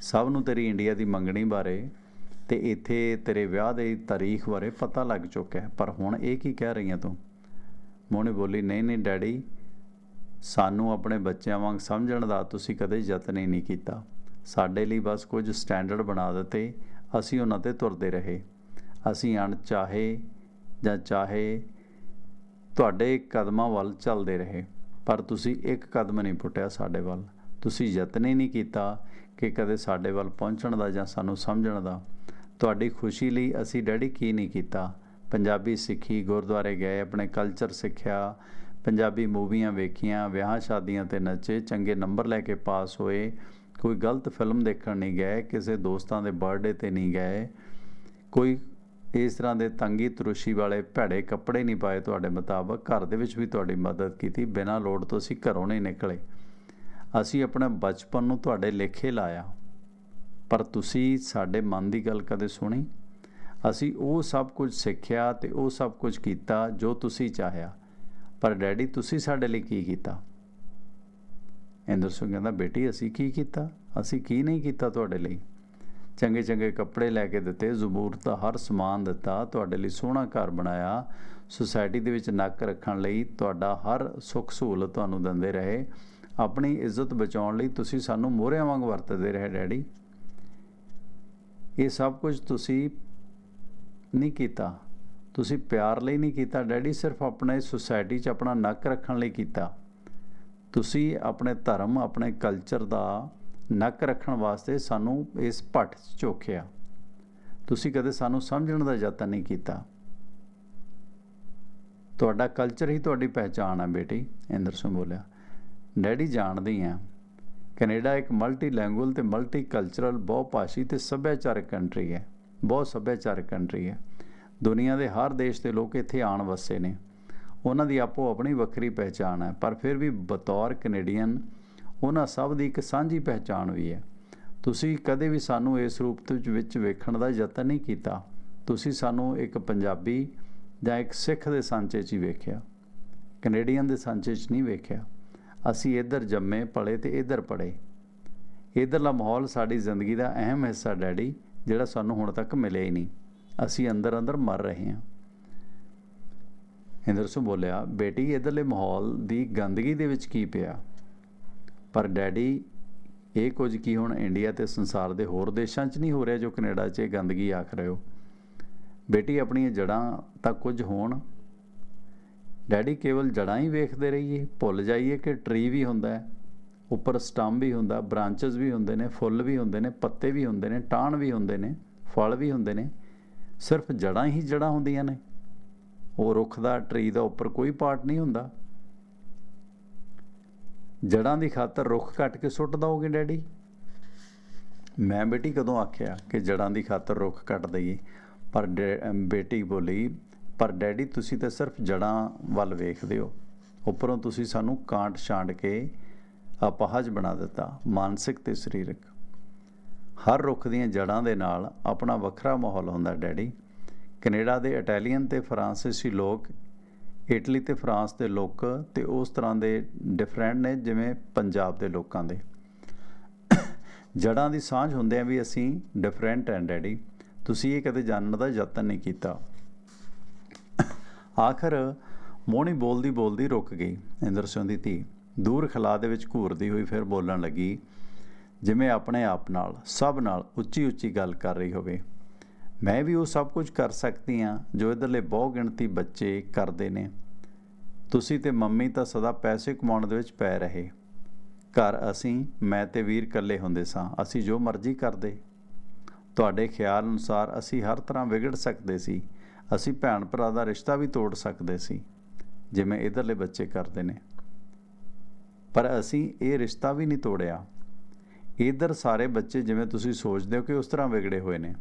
ਸਭ ਨੂੰ ਤੇਰੀ ਇੰਡੀਆ ਦੀ ਮੰਗਣੀ ਬਾਰੇ ਤੇ ਇੱਥੇ ਤੇਰੇ ਵਿਆਹ ਦੀ ਤਾਰੀਖ ਬਾਰੇ ਪਤਾ ਲੱਗ ਚੁੱਕਿਆ। ਪਰ ਹੁਣ ਇਹ ਕੀ ਕਹਿ ਰਹੀਆਂ ਹੈ ਤੂੰ? ਮੋਹਣੇ ਬੋਲੀ, ਨਹੀਂ ਨਹੀਂ, ਡੈਡੀ, ਸਾਨੂੰ ਆਪਣੇ ਬੱਚਿਆਂ ਵਾਂਗ ਸਮਝਣ ਦਾ ਤੁਸੀਂ ਕਦੇ ਯਤਨ ਹੀ ਨਹੀਂ ਕੀਤਾ। ਸਾਡੇ ਲਈ ਬਸ ਕੁਝ ਸਟੈਂਡਰਡ ਬਣਾ ਦਿੱਤੇ। ਅਸੀਂ ਉਹਨਾਂ ਤੇ ਤੁਰਦੇ ਰਹੇ। ਅਸੀਂ ਅਣਚਾਹੇ ਜਾਂ ਚਾਹੇ ਤੁਹਾਡੇ ਕਦਮਾਂ ਵੱਲ ਚੱਲਦੇ ਰਹੇ। ਪਰ ਤੁਸੀਂ ਇੱਕ ਕਦਮ ਨਹੀਂ ਪੁੱਟਿਆ ਸਾਡੇ ਵੱਲ। ਤੁਸੀਂ ਯਤਨ ਹੀ ਨਹੀਂ ਕੀਤਾ ਕਿ ਕਦੇ ਸਾਡੇ ਵੱਲ ਪਹੁੰਚਣ ਦਾ ਜਾਂ ਸਾਨੂੰ ਸਮਝਣ ਦਾ। ਤੁਹਾਡੀ ਖੁਸ਼ੀ ਲਈ ਅਸੀਂ ਡੈਡੀ ਕੀ ਨਹੀਂ ਕੀਤਾ। ਪੰਜਾਬੀ ਸਿੱਖੀ, ਗੁਰਦੁਆਰੇ ਗਏ, ਆਪਣੇ ਕਲਚਰ ਸਿੱਖਿਆ, ਪੰਜਾਬੀ ਮੂਵੀਆਂ ਵੇਖੀਆਂ, ਵਿਆਹਾਂ ਸ਼ਾਦੀਆਂ ਤੇ ਨੱਚੇ, ਚੰਗੇ ਨੰਬਰ ਲੈ ਕੇ ਪਾਸ ਹੋਏ, ਕੋਈ ਗਲਤ ਫਿਲਮ ਦੇਖਣ ਨਹੀਂ ਗਏ, ਕਿਸੇ ਦੋਸਤਾਂ ਦੇ ਬਰਥਡੇ ਤੇ ਨਹੀਂ ਗਏ, ਕੋਈ ਇਸ ਤਰ੍ਹਾਂ ਦੇ ਤੰਗੀ ਤਰੁਸ਼ੀ ਵਾਲੇ ਭੈੜੇ ਕੱਪੜੇ ਨਹੀਂ ਪਾਏ ਤੁਹਾਡੇ ਮੁਤਾਬਕ, ਘਰ ਦੇ ਵਿੱਚ ਵੀ ਤੁਹਾਡੀ ਮਦਦ ਕੀਤੀ, ਬਿਨਾਂ ਲੋੜ ਤੋਂ ਅਸੀਂ ਘਰੋਂ ਨਹੀਂ ਨਿਕਲੇ। ਅਸੀਂ ਆਪਣਾ ਬਚਪਨ ਨੂੰ ਤੁਹਾਡੇ ਲੇਖੇ ਲਾਇਆ। ਪਰ ਤੁਸੀਂ ਸਾਡੇ ਮਨ ਦੀ ਗੱਲ ਕਦੇ ਸੁਣੀ? ਅਸੀਂ ਉਹ ਸਭ ਕੁਝ ਸਿੱਖਿਆ ਤੇ ਉਹ ਸਭ ਕੁਝ ਕੀਤਾ ਜੋ ਤੁਸੀਂ ਚਾਹਿਆ। ਪਰ ਡੈਡੀ, ਤੁਸੀਂ ਸਾਡੇ ਲਈ ਕੀ ਕੀਤਾ? ਇੰਦਰ ਸਿੰਘ ਕਹਿੰਦਾ, ਬੇਟੀ, ਅਸੀਂ ਕੀ ਕੀਤਾ? ਅਸੀਂ ਕੀ ਨਹੀਂ ਕੀਤਾ ਤੁਹਾਡੇ ਲਈ? ਚੰਗੇ ਚੰਗੇ ਕੱਪੜੇ ਲੈ ਕੇ ਦਿੱਤੇ ਜ਼ਬੂਰਤ ਦਾ ਹਰ ਸਮਾਨ ਦਿੱਤਾ, ਤੁਹਾਡੇ ਲਈ ਸੋਹਣਾ ਘਰ ਬਣਾਇਆ। ਸੁਸਾਇਟੀ ਦੇ ਵਿੱਚ ਨੱਕ ਰੱਖਣ ਲਈ ਤੁਹਾਡਾ ਹਰ ਸੁੱਖ ਸਹੂਲਤ ਤੁਹਾਨੂੰ ਦਿੰਦੇ ਰਹੇ। ਆਪਣੀ ਇੱਜ਼ਤ ਬਚਾਉਣ ਲਈ ਤੁਸੀਂ ਸਾਨੂੰ ਮੋਹਰਿਆਂ ਵਾਂਗ ਵਰਤਦੇ ਰਹੇ, ਡੈਡੀ। ਇਹ ਸਭ ਕੁਝ ਤੁਸੀਂ ਨਹੀਂ ਕੀਤਾ। ਤੁਸੀਂ ਪਿਆਰ ਲਈ ਨਹੀਂ ਕੀਤਾ, ਡੈਡੀ, ਸਿਰਫ ਆਪਣੇ ਸੁਸਾਇਟੀ 'ਚ ਆਪਣਾ ਨੱਕ ਰੱਖਣ ਲਈ ਕੀਤਾ। ਤੁਸੀਂ ਆਪਣੇ ਧਰਮ, ਆਪਣੇ ਕਲਚਰ ਦਾ ਨੱਕ ਰੱਖਣ ਵਾਸਤੇ ਸਾਨੂੰ ਇਸ ਭੱਟ 'ਚ ਝੋਕਿਆ ਤੁਸੀਂ ਕਦੇ ਸਾਨੂੰ ਸਮਝਣ ਦਾ ਯਤਨ ਨਹੀਂ ਕੀਤਾ। ਤੁਹਾਡਾ ਕਲਚਰ ਹੀ ਤੁਹਾਡੀ ਪਹਿਚਾਣ ਹੈ ਬੇਟੀ, ਇੰਦਰ ਸਿੰਘ ਬੋਲਿਆ। ਡੈਡੀ ਜਾਣਦੀ ਆ। ਕੈਨੇਡਾ ਇੱਕ ਮਲਟੀ ਲੈਂਗੁਅਲ ਤੇ ਮਲਟੀ ਕਲਚਰਲ ਬਹੁਭਾਸ਼ੀ ਤੇ ਸੱਭਿਆਚਾਰਕ ਕੰਟਰੀ ਹੈ। ਬਹੁਤ ਸੱਭਿਆਚਾਰਕ ਕੰਟਰੀ ਹੈ। ਦੁਨੀਆ ਦੇ ਹਰ ਦੇਸ਼ ਦੇ ਲੋਕ ਇੱਥੇ ਆਣ ਵਸੇ ਨੇ। ਉਹਨਾਂ ਦੀ ਆਪੋ ਆਪਣੀ ਵੱਖਰੀ ਪਹਿਚਾਣ ਹੈ। ਪਰ ਫਿਰ ਵੀ ਬਤੌਰ ਕੈਨੇਡੀਅਨ ਉਹਨਾਂ ਸਭ ਦੀ ਇੱਕ ਸਾਂਝੀ ਪਹਿਚਾਣ ਵੀ ਹੈ। ਤੁਸੀਂ ਕਦੇ ਵੀ ਸਾਨੂੰ ਇਸ ਰੂਪ ਦੇ ਵਿੱਚ ਵੇਖਣ ਦਾ ਯਤਨ ਨਹੀਂ ਕੀਤਾ। ਤੁਸੀਂ ਸਾਨੂੰ ਇੱਕ ਪੰਜਾਬੀ ਜਾਂ ਇੱਕ ਸਿੱਖ ਦੇ ਸਾਂਚੇ 'ਚ ਹੀ ਵੇਖਿਆ। ਕੈਨੇਡੀਅਨ ਦੇ ਸਾਂਚੇ 'ਚ ਨਹੀਂ ਵੇਖਿਆ। ਅਸੀਂ ਇੱਧਰ ਜੰਮੇ ਪਲੇ ਤੇ ਇੱਧਰ ਪੜੇ ਇੱਧਰਲਾ ਮਾਹੌਲ ਸਾਡੀ ਜ਼ਿੰਦਗੀ ਦਾ ਅਹਿਮ ਹਿੱਸਾ, ਡੈਡੀ, ਜਿਹੜਾ ਸਾਨੂੰ ਹੁਣ ਤੱਕ ਮਿਲਿਆ ਹੀ ਨਹੀਂ। ਅਸੀਂ ਅੰਦਰ ਅੰਦਰ ਮਰ ਰਹੇ ਹਾਂ। ਇੰਦਰ ਸਿੰਘ ਬੋਲਿਆ, ਬੇਟੀ, ਇਧਰਲੇ ਮਾਹੌਲ ਦੀ ਗੰਦਗੀ ਦੇ ਵਿੱਚ ਕੀ ਪਿਆ? ਪਰ ਡੈਡੀ, ਇਹ ਕੁਝ ਕੀ ਹੁਣ ਇੰਡੀਆ ਤੇ ਸੰਸਾਰ ਦੇ ਹੋਰ ਦੇਸ਼ਾਂ 'ਚ ਨਹੀਂ ਹੋ ਰਿਹਾ ਜੋ ਕੈਨੇਡਾ 'ਚ ਇਹ ਗੰਦਗੀ ਆਖ ਰਹੇ ਹੋ? ਬੇਟੀ, ਆਪਣੀਆਂ ਜੜਾਂ ਤਾਂ ਕੁਝ ਹੋਣ। ਡੈਡੀ, ਕੇਵਲ ਜੜਾਂ ਹੀ ਵੇਖਦੇ ਰਹੀਏ। ਭੁੱਲ ਜਾਈਏ ਕਿ ਟਰੀ ਵੀ ਹੁੰਦਾ ਹੈ, ਉੱਪਰ ਸਟਮ ਵੀ ਹੁੰਦਾ ਬ੍ਰਾਂਚਸ ਵੀ ਹੁੰਦੇ ਨੇ, ਫੁੱਲ ਵੀ ਹੁੰਦੇ ਨੇ, ਪੱਤੇ ਵੀ ਹੁੰਦੇ ਨੇ, ਟਾਹਣ ਵੀ ਹੁੰਦੇ ਨੇ, ਫਲ ਵੀ ਹੁੰਦੇ ਨੇ। ਸਿਰਫ ਜੜਾਂ ਹੀ ਜੜਾਂ ਹੁੰਦੀਆਂ ਨੇ। ਉਹ ਰੁੱਖ ਦਾ ਟਰੀ ਦਾ ਉੱਪਰ ਕੋਈ ਪਾਰਟ ਨਹੀਂ ਹੁੰਦਾ। ਜੜਾਂ ਦੀ ਖਾਤਰ ਰੁੱਖ ਕੱਟ ਕੇ ਸੁੱਟ ਦਓਗੇ ਡੈਡੀ? ਮੈਂ ਬੇਟੀ ਕਦੋਂ ਆਖਿਆ ਕਿ ਜੜਾਂ ਦੀ ਖਾਤਰ ਰੁੱਖ ਕੱਟ ਦਈਏ? ਪਰ ਬੇਟੀ ਬੋਲੀ, ਪਰ ਡੈਡੀ ਤੁਸੀਂ ਤਾਂ ਸਿਰਫ ਜੜਾਂ ਵੱਲ ਵੇਖਦੇ ਹੋ। ਉੱਪਰੋਂ ਤੁਸੀਂ ਸਾਨੂੰ ਕਾਂਟ ਛਾਂਡ ਕੇ ਅਪਾਹਜ ਬਣਾ ਦਿੱਤਾ, ਮਾਨਸਿਕ ਤੇ ਸਰੀਰਕ। ਹਰ ਰੁੱਖ ਦੀਆਂ ਜੜਾਂ ਦੇ ਨਾਲ ਆਪਣਾ ਵੱਖਰਾ ਮਾਹੌਲ ਹੁੰਦਾ ਡੈਡੀ। ਕੈਨੇਡਾ ਦੇ ਇਟਾਲੀਅਨ ਤੇ ਫਰਾਂਸੀਸੀ ਲੋਕ ਇਟਲੀ ਤੇ ਫਰਾਂਸ ਦੇ ਲੋਕ ਤੇ ਉਸ ਤਰ੍ਹਾਂ ਦੇ ਡਿਫਰੈਂਟ ਨੇ, ਜਿਵੇਂ ਪੰਜਾਬ ਦੇ ਲੋਕਾਂ ਦੇ। ਜੜਾਂ ਦੀ ਸਾਂਝ ਹੁੰਦੇ ਆ ਵੀ ਅਸੀਂ ਡਿਫਰੈਂਟ ਐਂ ਡੈਡੀ। ਤੁਸੀਂ ਇਹ ਕਦੇ ਜਾਣਨ ਦਾ ਯਤਨ ਨਹੀਂ ਕੀਤਾ। ਆਖਰ ਮੋਹਣੀ ਬੋਲਦੀ ਬੋਲਦੀ ਰੁਕ ਗਈ ਇੰਦਰ ਸਿੰਘ ਦੀ ਧੀ। ਦੂਰ ਖਲਾ ਦੇ ਵਿੱਚ ਘੂਰਦੀ ਹੋਈ ਫਿਰ ਬੋਲਣ ਲੱਗੀ, ਜਿਵੇਂ ਆਪਣੇ ਆਪ ਨਾਲ, ਸਭ ਨਾਲ ਉੱਚੀ ਉੱਚੀ ਗੱਲ ਕਰ ਰਹੀ ਹੋਵੇ। ਮੈਂ ਵੀ ਉਹ ਸਭ ਕੁਝ ਕਰ ਸਕਦੀ ਆ ਜੋ ਇਧਰਲੇ ਬਹੁ ਗਿਣਤੀ ਬੱਚੇ ਕਰਦੇ ਨੇ। ਤੁਸੀਂ ਤੇ ਮੰਮੀ ਤਾਂ ਸਦਾ ਪੈਸੇ ਕਮਾਉਣ ਦੇ ਵਿੱਚ ਪੈ ਰਹੇ। ਘਰ ਅਸੀਂ, ਮੈਂ ਤੇ ਵੀਰ ਇਕੱਲੇ ਹੁੰਦੇ ਸਾਂ, ਅਸੀਂ ਜੋ ਮਰਜ਼ੀ ਕਰਦੇ। ਤੁਹਾਡੇ ਖਿਆਲ ਅਨੁਸਾਰ ਅਸੀਂ ਹਰ ਤਰ੍ਹਾਂ ਵਿਗੜ ਸਕਦੇ ਸੀ। ਅਸੀਂ ਭੈਣ ਭਰਾ ਦਾ ਰਿਸ਼ਤਾ ਵੀ ਤੋੜ ਸਕਦੇ ਸੀ, ਜਿਵੇਂ ਇਧਰਲੇ ਬੱਚੇ ਕਰਦੇ ਨੇ। ਪਰ ਅਸੀਂ ਇਹ ਰਿਸ਼ਤਾ ਵੀ ਨਹੀਂ ਤੋੜਿਆ। ਇਧਰ ਸਾਰੇ ਬੱਚੇ ਜਿਵੇਂ ਤੁਸੀਂ ਸੋਚਦੇ ਹੋ ਕਿ ਉਸ ਤਰ੍ਹਾਂ ਵਿਗੜੇ ਹੋਏ ਨੇ।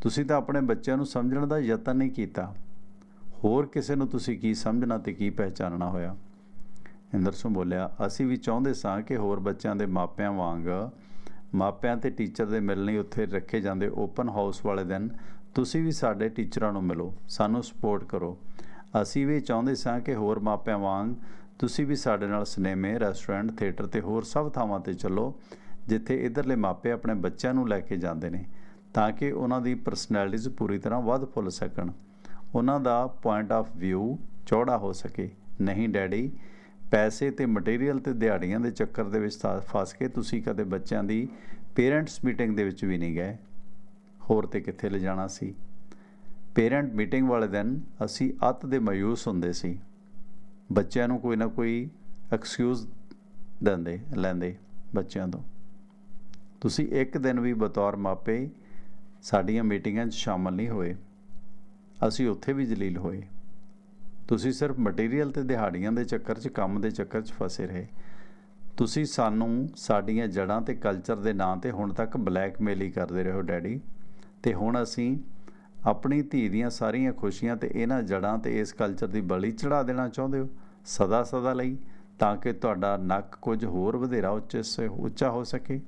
ਤੁਸੀਂ ਤਾਂ ਆਪਣੇ ਬੱਚਿਆਂ ਨੂੰ ਸਮਝਣ ਦਾ ਯਤਨ ਨਹੀਂ ਕੀਤਾ। ਹੋਰ ਕਿਸੇ ਨੂੰ ਤੁਸੀਂ ਕੀ ਸਮਝਣਾ ਤੇ ਕੀ ਪਹਿਚਾਨਣਾ ਹੋਇਆ? ਇੰਦਰ ਸਿੰਘ ਬੋਲਿਆ, ਅਸੀਂ ਵੀ ਚਾਹੁੰਦੇ ਸਾਂ ਕਿ ਹੋਰ ਬੱਚਿਆਂ ਦੇ ਮਾਪਿਆਂ ਵਾਂਗ, ਮਾਪਿਆਂ ਤੇ ਟੀਚਰ ਦੇ ਮਿਲਣ ਲਈ ਉੱਥੇ ਰੱਖੇ ਜਾਂਦੇ ਓਪਨ ਹਾਊਸ ਵਾਲੇ ਦਿਨ ਤੁਸੀਂ ਵੀ ਸਾਡੇ ਟੀਚਰਾਂ ਨੂੰ ਮਿਲੋ, ਸਾਨੂੰ ਸਪੋਰਟ ਕਰੋ। ਅਸੀਂ ਵੀ ਚਾਹੁੰਦੇ ਸਾਂ ਕਿ ਹੋਰ ਮਾਪਿਆਂ ਵਾਂਗ ਤੁਸੀਂ ਵੀ ਸਾਡੇ ਨਾਲ ਸਿਨੇਮੇ ਰੈਸਟੋਰੈਂਟ ਥੀਏਟਰ ਤੇ ਹੋਰ ਸਭ ਥਾਵਾਂ ਤੇ ਚੱਲੋ, ਜਿੱਥੇ ਇਧਰਲੇ ਮਾਪੇ ਆਪਣੇ ਬੱਚਿਆਂ ਨੂੰ ਲੈ ਕੇ ਜਾਂਦੇ ਨੇ। ਤਾਂ ਕਿ ਉਹਨਾਂ ਦੀ ਪਰਸਨੈਲਿਟੀਜ਼ ਪੂਰੀ ਤਰ੍ਹਾਂ ਵੱਧ ਫੁੱਲ ਸਕਣ। ਉਹਨਾਂ ਦਾ ਪੁਆਇੰਟ ਆਫ ਵਿਊ ਚੌੜਾ ਹੋ ਸਕੇ। ਨਹੀਂ, ਡੈਡੀ, ਪੈਸੇ ਤੇ ਮਟੀਰੀਅਲ ਤੇ ਦਿਹਾੜੀਆਂ ਦੇ ਚੱਕਰ ਦੇ ਵਿੱਚ ਫਸ ਕੇ ਤੁਸੀਂ ਕਦੇ ਬੱਚਿਆਂ ਦੀ ਪੇਰੈਂਟਸ ਮੀਟਿੰਗ ਦੇ ਵਿੱਚ ਵੀ ਨਹੀਂ ਗਏ। ਹੋਰ ਤੇ ਕਿੱਥੇ ਲਿਜਾਣਾ ਸੀ? ਪੇਰੈਂਟ ਮੀਟਿੰਗ ਵਾਲੇ ਦਿਨ ਅਸੀਂ ਅੱਤ ਦੇ ਮਾਯੂਸ ਹੁੰਦੇ ਸੀ। ਬੱਚਿਆਂ ਨੂੰ ਕੋਈ ਨਾ ਕੋਈ ਐਕਸਕਿਊਜ਼ ਦਿੰਦੇ, ਲੈਂਦੇ ਬੱਚਿਆਂ ਤੋਂ। ਤੁਸੀਂ ਇੱਕ ਦਿਨ ਵੀ ਬਤੌਰ ਮਾਪੇ ਸਾਡੀਆਂ ਮੀਟਿੰਗਾਂ 'ਚ ਸ਼ਾਮਲ ਨਹੀਂ ਹੋਏ। ਅਸੀਂ ਉੱਥੇ ਵੀ ਜਲੀਲ ਹੋਏ। ਤੁਸੀਂ ਸਿਰਫ ਮਟੀਰੀਅਲ ਤੇ ਦਿਹਾੜੀਆਂ ਦੇ ਚੱਕਰ 'ਚ, ਕੰਮ ਦੇ ਚੱਕਰ 'ਚ ਫਸੇ ਰਹੇ। ਤੁਸੀਂ ਸਾਨੂੰ ਸਾਡੀਆਂ ਜੜਾਂ ਤੇ ਕਲਚਰ ਦੇ ਨਾਂ ਤੇ ਹੁਣ ਤੱਕ ਬਲੈਕਮੇਲ ਹੀ ਕਰਦੇ ਰਹੇ ਹੋ ਡੈਡੀ। ਤੇ ਹੁਣ ਅਸੀਂ ਆਪਣੀ ਧੀ ਦੀਆਂ ਸਾਰੀਆਂ ਖੁਸ਼ੀਆਂ ਤੇ ਇਹਨਾਂ ਜੜਾਂ ਤੇ ਇਸ ਕਲਚਰ ਦੀ ਬਲੀ ਚੜਾ ਦੇਣਾ ਚਾਹੁੰਦੇ ਹੋ? ਸਦਾ ਸਦਾ ਲਈ, ਤਾਂ ਕਿ ਤੁਹਾਡਾ ਨੱਕ ਕੁਝ ਹੋਰ ਵਧੇਰਾ ਉੱਚੇ ਸ, ਉੱਚਾ ਹੋ ਸਕੇ।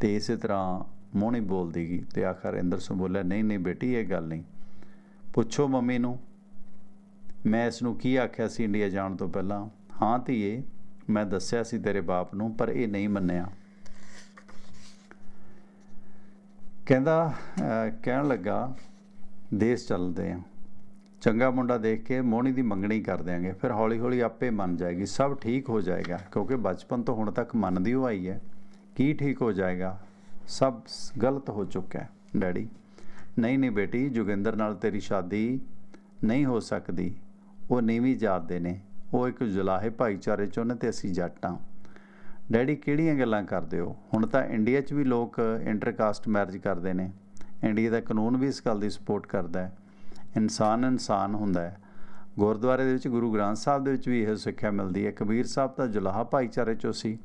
ਤੇ ਇਸੇ ਤਰ੍ਹਾਂ ਮੋਹਣੀ ਬੋਲਦੀ ਗਈ ਤੇ ਆਖਰ ਇੰਦਰ ਸਿੰਘ ਬੋਲਿਆ, ਨਹੀਂ ਨਹੀਂ ਬੇਟੀ, ਇਹ ਗੱਲ ਨਹੀਂ। ਪੁੱਛੋ ਮੰਮੀ ਨੂੰ। ਮੈਂ ਇਸ ਨੂੰ ਕੀ ਆਖਿਆ ਸੀ ਇੰਡੀਆ ਜਾਣ ਤੋਂ ਪਹਿਲਾਂ? ਹਾਂ ਧੀਏ, ਮੈਂ ਦੱਸਿਆ ਸੀ ਤੇਰੇ ਬਾਪ ਨੂੰ, ਪਰ ਇਹ ਨਹੀਂ ਮੰਨਿਆ। ਕਹਿੰਦਾ ਕਹਿਣ ਲੱਗਾ, ਦੇਸ਼ ਚੱਲਦੇ ਆ। ਚੰਗਾ ਮੁੰਡਾ ਦੇਖ ਕੇ ਮੋਹਣੀ ਦੀ ਮੰਗਣੀ ਕਰ ਦਿਆਂਗੇ। ਫਿਰ ਹੌਲੀ ਹੌਲੀ ਆਪੇ ਮੰਨ ਜਾਏਗੀ। ਸਭ ਠੀਕ ਹੋ ਜਾਏਗਾ, ਕਿਉਂਕਿ ਬਚਪਨ ਤੋਂ ਹੁਣ ਤੱਕ ਮੰਨਦੀ ਉਹ ਆਈ ਹੈ। ਕੀ ਠੀਕ ਹੋ ਜਾਏਗਾ? ਸਭ ਗਲਤ ਹੋ ਚੁੱਕਾ ਹੈ, ਡੈਡੀ। ਨਹੀਂ ਨਹੀਂ ਬੇਟੀ, ਜੋਗਿੰਦਰ ਨਾਲ ਤੇਰੀ ਸ਼ਾਦੀ ਨਹੀਂ ਹੋ ਸਕਦੀ। ਉਹ ਨੀਵੀਂ ਜਾਤ ਦੇ ਨੇ। ਉਹ ਇੱਕ ਜੁਲਾਹੇ ਭਾਈਚਾਰੇ ਚੋਂ ਨੇ ਤੇ ਅਸੀਂ ਜੱਟ। ਹਾਂ ਡੈਡੀ, ਕਿਹੜੀਆਂ ਗੱਲਾਂ ਕਰਦੇ ਹੋ? ਹੁਣ ਤਾਂ ਇੰਡੀਆ 'ਚ ਵੀ ਲੋਕ ਇੰਟਰਕਾਸਟ ਮੈਰਿਜ ਕਰਦੇ ਨੇ। ਇੰਡੀਆ ਦਾ ਕਾਨੂੰਨ ਵੀ ਇਸ ਗੱਲ ਦੀ ਸਪੋਰਟ ਕਰਦਾ ਹੈ। ਇਨਸਾਨ ਇਨਸਾਨ ਹੁੰਦਾ ਹੈ। ਗੁਰਦੁਆਰੇ ਦੇ ਵਿੱਚ ਗੁਰੂ ਗ੍ਰੰਥ ਸਾਹਿਬ ਦੇ ਵਿੱਚ ਵੀ ਇਹ ਸਿੱਖਿਆ ਮਿਲਦੀ ਹੈ। ਕਬੀਰ ਸਾਹਿਬ ਤਾਂ ਜੁਲਾਹਾ ਭਾਈਚਾਰੇ 'ਚੋਂ ਸੀ।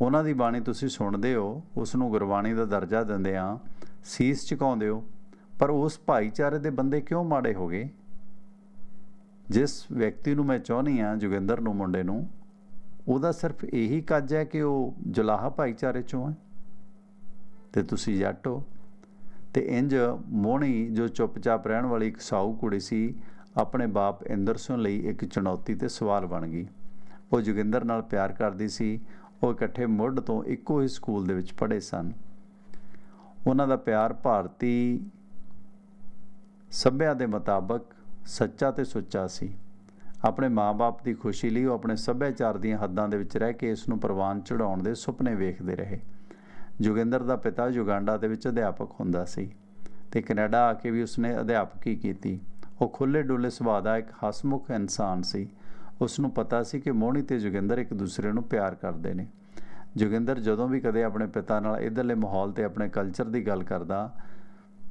ਉਹਨਾਂ ਦੀ ਬਾਣੀ ਤੁਸੀਂ ਸੁਣਦੇ ਹੋ ਉਸ ਨੂੰ ਗੁਰਬਾਣੀ ਦਾ ਦਰਜਾ ਦਿੰਦੇ ਆ ਸੀਸ ਝੁਕਾਉਂਦੇ ਹੋ, ਪਰ ਉਸ ਭਾਈਚਾਰੇ ਦੇ ਬੰਦੇ ਕਿਉਂ ਮਾੜੇ ਹੋ ਗਏ? ਜਿਸ ਵਿਅਕਤੀ ਨੂੰ ਮੈਂ ਚਾਹੁੰਦੀ ਆ ਜੋਗਿੰਦਰ ਨੂੰ, ਮੁੰਡੇ ਨੂੰ, ਉਹਦਾ ਸਿਰਫ ਇਹੀ ਕੱਜ ਹੈ ਕਿ ਉਹ ਜੁਲਾਹਾ ਭਾਈਚਾਰੇ ਚੋਂ ਹੈ। ਤੇ ਤੁਸੀਂ ਜੱਟ ਹੋ। ਤੇ ਇੰਜ ਮੋਹਣੀ ਜੋ ਚੁੱਪਚਾਪ ਰਹਿਣ ਵਾਲੀ ਇੱਕ ਸਾਊ ਕੁੜੀ ਸੀ, ਆਪਣੇ ਬਾਪ ਇੰਦਰ ਸਿੰਘ ਲਈ ਇੱਕ ਚੁਣੌਤੀ ਤੇ ਸਵਾਲ ਬਣ ਗਈ। ਉਹ ਜੋਗਿੰਦਰ ਨਾਲ ਪਿਆਰ ਕਰਦੀ ਸੀ ਉਹ ਇਕੱਠੇ ਮੁੱਢ ਤੋਂ ਇੱਕੋ ਹੀ ਸਕੂਲ ਦੇ ਵਿੱਚ ਪੜ੍ਹੇ ਸਨ। ਉਹਨਾਂ ਦਾ ਪਿਆਰ ਭਾਰਤੀ ਸੱਭਿਆ ਦੇ ਮੁਤਾਬਕ ਸੱਚਾ ਤੇ ਸੁੱਚਾ ਸੀ। ਆਪਣੇ ਮਾਪੇ ਦੀ ਖੁਸ਼ੀ ਲਈ ਉਹ ਆਪਣੇ ਸੱਭਿਆਚਾਰ ਦੀਆਂ ਹੱਦਾਂ ਦੇ ਵਿੱਚ ਰਹਿ ਕੇ ਇਸ ਨੂੰ ਪ੍ਰਵਾਨ ਚੜਾਉਣ ਦੇ ਸੁਪਨੇ ਵੇਖਦੇ ਰਹੇ। ਜੋਗਿੰਦਰ ਦਾ ਪਿਤਾ ਯੁਗਾਂਡਾ ਦੇ ਵਿੱਚ ਅਧਿਆਪਕ ਹੁੰਦਾ ਸੀ ਤੇ ਕੈਨੇਡਾ ਆ ਕੇ ਵੀ ਉਸਨੇ ਅਧਿਆਪਕੀ ਕੀਤੀ। ਉਹ ਖੁੱਲੇ ਡੁੱਲੇ ਸੁਭਾਅ ਦਾ ਇੱਕ ਹਸਮੁਖ ਇਨਸਾਨ ਸੀ ਉਸ ਨੂੰ ਪਤਾ ਸੀ ਕਿ ਮੋਹਣੀ ਤੇ ਜੋਗਿੰਦਰ ਇੱਕ ਦੂਸਰੇ ਨੂੰ ਪਿਆਰ ਕਰਦੇ ਨੇ। ਜੋਗਿੰਦਰ ਜਦੋਂ ਵੀ ਕਦੇ ਆਪਣੇ ਪਿਤਾ ਨਾਲ ਇਧਰਲੇ ਮਾਹੌਲ ਤੇ ਆਪਣੇ ਕਲਚਰ ਦੀ ਗੱਲ ਕਰਦਾ,